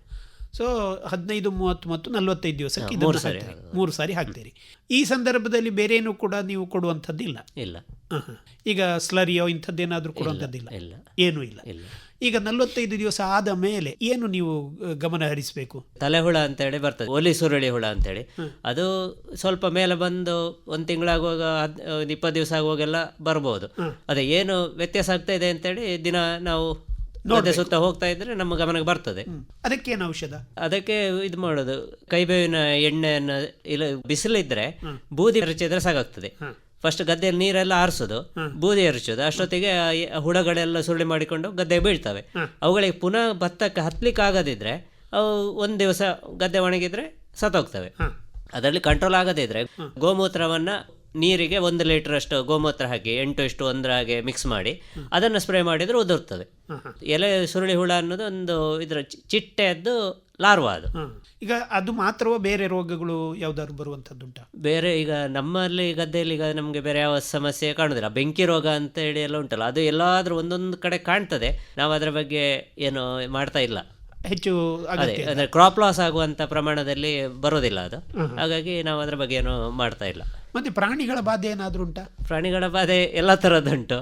ಸೊ ಹದಿನೈದು ಮೂವತ್ತು ಮತ್ತು ನಲವತ್ತೈದು ದಿವಸಕ್ಕೆ ಮೂರು ಸಾರಿ. ಮೂರು ಸಾರಿ ಹಾಕ್ತೀರಿ. ಈ ಸಂದರ್ಭದಲ್ಲಿ ಬೇರೆ ಏನು ಕೂಡ ನೀವು ಕೊಡುವಂಥದ್ದು ಇಲ್ಲ. ಹಾಂ ಈಗ ಸ್ಲರಿಯೋ ಇಂಥದ್ದೇನಾದರೂ ಕೊಡುವಂಥದ್ದಿಲ್ಲ? ಇಲ್ಲ. ಏನೂ ಇಲ್ಲ. ಇಲ್ಲ. ಈಗ ನಲ್ವತ್ತೈದು ದಿವಸ ಆದ ಮೇಲೆ ಏನು ನೀವು ಗಮನ ಹರಿಸಬೇಕು? ತಲೆ ಹುಳ ಅಂತೇಳಿ ಬರ್ತದೆ ಒಲಿ ಸುರುಳಿ ಹುಳ ಅಂತೇಳಿ. ಅದು ಸ್ವಲ್ಪ ಮೇಲೆ ಬಂದು ಒಂದು ತಿಂಗಳಾಗುವಾಗ ಒಂದು ಇಪ್ಪತ್ತು ದಿವಸ ಆಗುವಾಗೆಲ್ಲ ಬರ್ಬೋದು. ಅದೇ ಏನು ವ್ಯತ್ಯಾಸ ಆಗ್ತಾ ಇದೆ ಅಂತೇಳಿ ದಿನ ನಾವು ಸುತ್ತ ಹೋಗ್ತಾ ಇದ್ರೆ ನಮ್ಮ ಗಮನಕ್ಕೆ ಬರ್ತದೆ. ಅದಕ್ಕೆ ಏನು ಔಷಧ? ಅದಕ್ಕೆ ಇದು ಮಾಡೋದು ಕೈಬೇವಿನ ಎಣ್ಣೆಯನ್ನು ಇಲ್ಲ ಬಿಸಿಲಿದ್ರೆ ಬೂದಿ ಎರಚಿದ್ರೆ ಸಾಕಾಗ್ತದೆ. ಫಸ್ಟ್ ಗದ್ದೆಯಲ್ಲಿ ನೀರೆಲ್ಲ ಆರಿಸೋದು ಬೂದಿ ಎರಚೋದು. ಅಷ್ಟೊತ್ತಿಗೆ ಹುಡಗಳೆಲ್ಲ ಸುರುಳಿ ಮಾಡಿಕೊಂಡು ಗದ್ದೆ ಬೀಳ್ತವೆ. ಅವುಗಳಿಗೆ ಪುನಃ ಭತ್ತಕ್ಕೆ ಹತ್ತಲಿಕ್ಕೆ ಆಗದಿದ್ರೆ ಅವು ಒಂದು ದಿವಸ ಗದ್ದೆ ಒಣಗಿದ್ರೆ ಸತ್ತೋಗ್ತವೆ. ಅದರಲ್ಲಿ ಕಂಟ್ರೋಲ್ ಆಗದಿದ್ರೆ ಇದ್ರೆ ಗೋಮೂತ್ರವನ್ನ ನೀರಿಗೆ ಒಂದು ಲೀಟರ್ ಅಷ್ಟು ಗೋಮೂತ್ರ ಹಾಕಿ ಎಂಟು ಇಷ್ಟು ಒಂದರ ಹಾಗೆ ಮಿಕ್ಸ್ ಮಾಡಿ ಅದನ್ನು ಸ್ಪ್ರೇ ಮಾಡಿದ್ರೆ ಉದುರ್ತದೆ. ಎಲೆ ಸುರುಳಿ ಹುಳ ಅನ್ನೋದು ಒಂದು ಇದರ ಚಿಟ್ಟೆಯದ್ದು ಚಿಟ್ಟೆದ್ದು ಲಾರ್ವಾ ಅದು. ಈಗ ಅದು ಮಾತ್ರವೋ ಬೇರೆ ರೋಗಗಳು ಯಾವ್ದಾದ್ರು ಬರುವಂಥದ್ದುಂಟಾ? ಬೇರೆ ಈಗ ನಮ್ಮಲ್ಲಿ ಗದ್ದೆಯಲ್ಲಿ ಈಗ ನಮಗೆ ಬೇರೆ ಯಾವ ಸಮಸ್ಯೆ ಕಾಣುದಿಲ್ಲ. ಬೆಂಕಿ ರೋಗ ಅಂತ ಹೇಳಿ ಎಲ್ಲ ಉಂಟಲ್ಲ ಅದು ಎಲ್ಲಾದ್ರೂ ಒಂದೊಂದು ಕಡೆ ಕಾಣ್ತದೆ. ನಾವು ಅದರ ಬಗ್ಗೆ ಏನು ಮಾಡ್ತಾ ಇಲ್ಲ. ಹೆಚ್ಚು ಅದೇ ಅಂದ್ರೆ ಕ್ರಾಪ್ ಲಾಸ್ ಆಗುವಂತ ಪ್ರಮಾಣದಲ್ಲಿ ಬರೋದಿಲ್ಲ ಅದು. ಹಾಗಾಗಿ ನಾವು ಅದರ ಬಗ್ಗೆ ಏನು ಮಾಡ್ತಾ ಇಲ್ಲ. ಮತ್ತೆ ಪ್ರಾಣಿಗಳ ಬಾಧೆ ಏನಾದರೂ ಉಂಟಾ? ಪ್ರಾಣಿಗಳ ಬಾಧೆ ಎಲ್ಲ ಥರದ್ದುಂಟು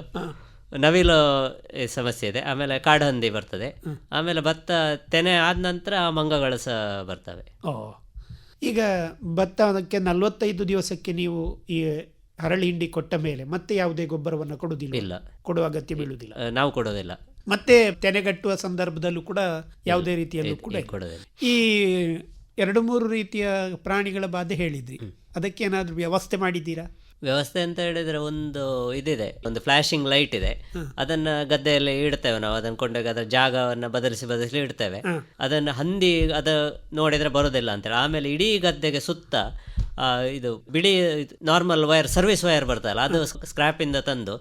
ನವಿಲು ಸಮಸ್ಯೆ ಇದೆ ಆಮೇಲೆ ಕಾಡಹಂದಿ ಬರ್ತದೆ. ಆಮೇಲೆ ಭತ್ತ ತೆನೆ ಆದ ನಂತರ ಮಂಗಗಳು ಸಹ ಬರ್ತವೆ. ಓ ಈಗ ಭತ್ತ ಅದಕ್ಕೆ ನಲವತ್ತೈದು ದಿವಸಕ್ಕೆ ನೀವು ಈ ಹರಳಿ ಹಿಂಡಿ ಕೊಟ್ಟ ಮೇಲೆ ಮತ್ತೆ ಯಾವುದೇ ಗೊಬ್ಬರವನ್ನು ಕೊಡುವುದಿಲ್ಲ? ಇಲ್ಲ. ಕೊಡುವ ಅಗತ್ಯ ಬೀಳುವುದಿಲ್ಲ? ನಾವು ಕೊಡೋದಿಲ್ಲ. ಮತ್ತೆ ತೆನೆಗಟ್ಟುವ ಸಂದರ್ಭದಲ್ಲೂ ಕೂಡ ಯಾವುದೇ ರೀತಿಯಲ್ಲೂ ಕೂಡ ಕೊಡೋದಿಲ್ಲ. ಈ ಎರಡು ಮೂರು ರೀತಿಯ ಪ್ರಾಣಿಗಳ ಬಾಧೆ ಹೇಳಿದ್ರಿ. ಅದಕ್ಕೆ ಏನಾದರೂ ವ್ಯವಸ್ಥೆ ಮಾಡಿದ್ದೀರಾ? ವ್ಯವಸ್ಥೆ ಅಂತ ಹೇಳಿದ್ರೆ ಒಂದು ಇದಿದೆ ಒಂದು ಫ್ಲಾಶಿಂಗ್ ಲೈಟ್ ಇದೆ. ಅದನ್ನ ಗದ್ದೆಯಲ್ಲಿ ಇಡ್ತೇವೆ ನಾವು ಅದನ್ನ ಕೊಂಡೋಗಿ ಅದರ ಜಾಗವನ್ನ ಬದಲಿಸಿ ಬದಲಿಸಿ ಇಡ್ತೇವೆ. ಅದನ್ನ ಹಂದಿ ಅದ ನೋಡಿದ್ರೆ ಬರೋದಿಲ್ಲ ಅಂತೇಳಿ. ಆಮೇಲೆ ಇಡೀ ಗದ್ದೆಗೆ ಸುತ್ತ ಆ, ಇದು ಬಿಳಿ ನಾರ್ಮಲ್ ವೈರ್ ಸರ್ವಿಸ್ ವೈರ್ ಬರ್ತಲ್ಲ ಅದು ಸ್ಕ್ರಾಪ್ ಇಂದ ತಂದು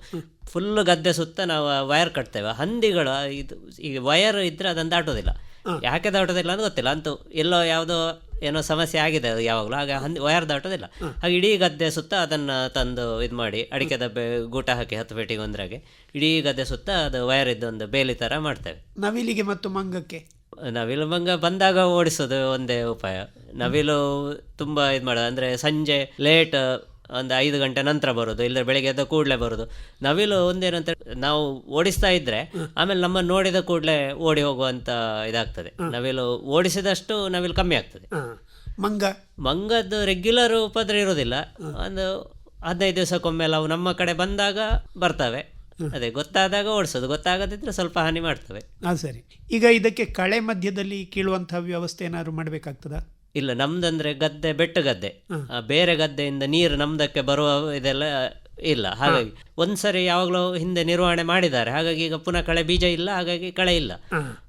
ಫುಲ್ ಗದ್ದೆ ಸುತ್ತ ನಾವು ವೈರ್ ಕಟ್ತೇವೆ. ಹಂದಿಗಳು ಇದು ಈ ವೈರ್ ಇದ್ರೆ ಅದನ್ನ ದಾಟೋದಿಲ್ಲ. ಯಾಕೆ ದಾಟೋದಿಲ್ಲ ಅಂತ ಗೊತ್ತಿಲ್ಲ. ಅಂತೂ ಎಲ್ಲೋ ಯಾವುದೋ ಏನೋ ಸಮಸ್ಯೆ ಆಗಿದೆ ಅದು ಯಾವಾಗಲೂ. ಹಾಗೆ ಹಂದಿ ವಯರ್ ದಾಟೋದಿಲ್ಲ. ಹಾಗೆ ಇಡೀ ಗದ್ದೆ ಸುತ್ತ ಅದನ್ನು ತಂದು ಇದು ಮಾಡಿ ಅಡಿಕೆ ದಬ್ಬೆ ಗೂಟ ಹಾಕಿ ಹತ್ತು ಪೇಟಿಗೆ ಒಂದ್ರಾಗೆ. ಇಡೀ ಗದ್ದೆ ಸುತ್ತ ಅದು ವಯರ್ ಇದ್ದೊಂದು ಬೇಲಿ ಥರ ಮಾಡ್ತೇವೆ. ನವಿಲಿಗೆ ಮತ್ತು ಮಂಗಕ್ಕೆ? ನವಿಲು ಮಂಗ ಬಂದಾಗ ಓಡಿಸೋದು ಒಂದೇ ಉಪಾಯ. ನವಿಲು ತುಂಬ ಇದು ಮಾಡೋದು. ಅಂದರೆ ಸಂಜೆ ಲೇಟ್ ಒಂದು ಐದು ಗಂಟೆ ನಂತರ ಬರೋದು ಇಲ್ಲ ಬೆಳಿಗ್ಗೆ ಎದ್ದ ಕೂಡಲೇ ಬರೋದು. ನವಿಲು ಒಂದೇನಂತ ನಾವು ಓಡಿಸ್ತಾ ಇದ್ರೆ ಆಮೇಲೆ ನಮ್ಮನ್ನು ನೋಡಿದ ಕೂಡಲೇ ಓಡಿ ಹೋಗುವಂತ ಇದಾಗ್ತದೆ. ನವಿಲು ಓಡಿಸಿದಷ್ಟು ನವಿಲು ಕಮ್ಮಿ ಆಗ್ತದೆ. ಮಂಗ? ಮಂಗದ್ದು ರೆಗ್ಯುಲರ್ ಉಪದ್ರ ಇರೋದಿಲ್ಲ ಒಂದು ಹದಿನೈದು ದಿವಸಕ್ಕೊಮ್ಮೆ ಅವು ನಮ್ಮ ಕಡೆ ಬಂದಾಗ ಬರ್ತವೆ. ಅದೇ ಗೊತ್ತಾದಾಗ ಓಡಿಸೋದು ಗೊತ್ತಾಗದಿದ್ರೆ ಸ್ವಲ್ಪ ಹಾನಿ ಮಾಡ್ತವೆ. ಹಾಂ ಸರಿ. ಈಗ ಇದಕ್ಕೆ ಕಳೆ ಮಧ್ಯದಲ್ಲಿ ಕೀಳುವಂತಹ ವ್ಯವಸ್ಥೆ ಏನಾದ್ರು ಮಾಡಬೇಕಾಗ್ತದಾ? ಇಲ್ಲ ನಮ್ದಂದ್ರೆ ಗದ್ದೆ ಬೆಟ್ಟ ಗದ್ದೆ ಆ, ಬೇರೆ ಗದ್ದೆಯಿಂದ ನೀರು ನಮ್ದಕ್ಕೆ ಬರುವ ಇದೆಲ್ಲ ಇಲ್ಲ. ಹಾಗಾಗಿ ಒಂದ್ಸರಿ ಯಾವಾಗಲೂ ಹಿಂದೆ ನಿರ್ವಹಣೆ ಮಾಡಿದ್ದಾರೆ. ಹಾಗಾಗಿ ಈಗ ಪುನಃ ಕಳೆ ಬೀಜ ಇಲ್ಲ ಹಾಗಾಗಿ ಕಳೆ ಇಲ್ಲ.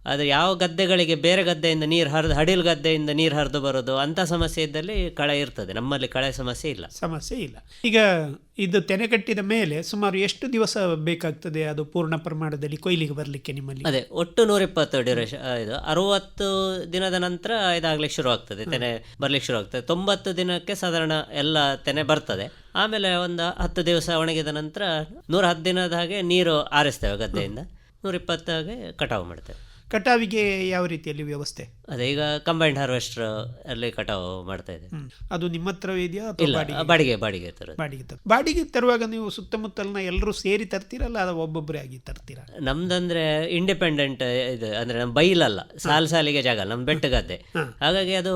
ಆದ್ರೆ ಯಾವ ಗದ್ದೆಗಳಿಗೆ ಬೇರೆ ಗದ್ದೆಯಿಂದ ನೀರು ಹರಿದು ಹಡಿಲ್ ಗದ್ದೆಯಿಂದ ನೀರು ಹರಿದು ಬರೋದು ಅಂತ ಸಮಸ್ಯೆ ಇದ್ದಲ್ಲಿ ಕಳೆ ಇರ್ತದೆ. ನಮ್ಮಲ್ಲಿ ಕಳೆ ಸಮಸ್ಯೆ ಇಲ್ಲ. ಸಮಸ್ಯೆ ಇಲ್ಲ. ಈಗ ಇದು ತೆನೆ ಕಟ್ಟಿದ ಮೇಲೆ ಸುಮಾರು ಎಷ್ಟು ದಿವಸ ಬೇಕಾಗ್ತದೆ ಅದು ಪೂರ್ಣ ಪ್ರಮಾಣದಲ್ಲಿ ಕೊಯ್ಲಿಗೆ ಬರಲಿಕ್ಕೆ ನಿಮ್ಮಲ್ಲಿ? ಅದೇ ಒಟ್ಟು ನೂರಿಪ್ಪತ್ತು ಡ್ಯೂರೇಷನ್ ಇದು ಅರವತ್ತು ದಿನದ ನಂತರ ಇದಾಗ್ಲಿಕ್ಕೆ ಶುರು ಆಗ್ತದೆ ತೆನೆ ಬರ್ಲಿಕ್ಕೆ ಶುರು ಆಗ್ತದೆ ತೊಂಬತ್ತು ದಿನಕ್ಕೆ ಸಾಧಾರಣ ಎಲ್ಲ ತೆನೆ ಬರ್ತದೆ. ಆಮೇಲೆ ಒಂದು ಹತ್ತು ದಿವಸ ಒಣಗಿದ ನಂತರ ನೂರ ಹತ್ತು ದಿನದ ಹಾಗೆ ನೀರು ಆರಿಸ್ತೇವೆ ಗದ್ದೆಯಿಂದ. ನೂರಿಪ್ಪತ್ತಾಗೆ ಕಟಾವು ಮಾಡ್ತೇವೆ. ಕಟಾವಿಗೆ ಯಾವ ರೀತಿಯಲ್ಲಿ ವ್ಯವಸ್ಥೆ? ಅದೇ ಈಗ ಕಂಬೈಂಡ್ ಹಾರ್ವೆಸ್ಟರ್ ಅಲ್ಲಿ ಕಟಾವು ಮಾಡ್ತಾ ಇದೆ ಅದು ನಿಮ್ಮ ಹತ್ರವೇ ಇದೆಯಾ ಇಲ್ಲ ಬಾಡಿಗೆ ಬಾಡಿಗೆ ಬಾಡಿಗೆ ತರೋದು. ಬಾಡಿಗೆ ತರ ಬಾಡಿಗೆ ತರುವಾಗ ನೀವು ಸುತ್ತಮುತ್ತಲಿನ ಎಲ್ಲರೂ ಸೇರಿ ತರ್ತೀರಲ್ಲ ಅದು ಒಬ್ಬೊಬ್ಬರೇ ಆಗಿ ತರ್ತೀರಾ? ನಮ್ದಂದ್ರೆ ಇಂಡಿಪೆಂಡೆಂಟ್ ಇದು ಅಂದ್ರೆ ನಮ್ಮ ಬೈಲಲ್ಲ ಸಾಲ್ ಸಾಲಿಗೆ ಜಾಗ ನಮ್ಮ ಬೆಟ್ಟ ಗದ್ದೆ ಹಾಗಾಗಿ ಅದು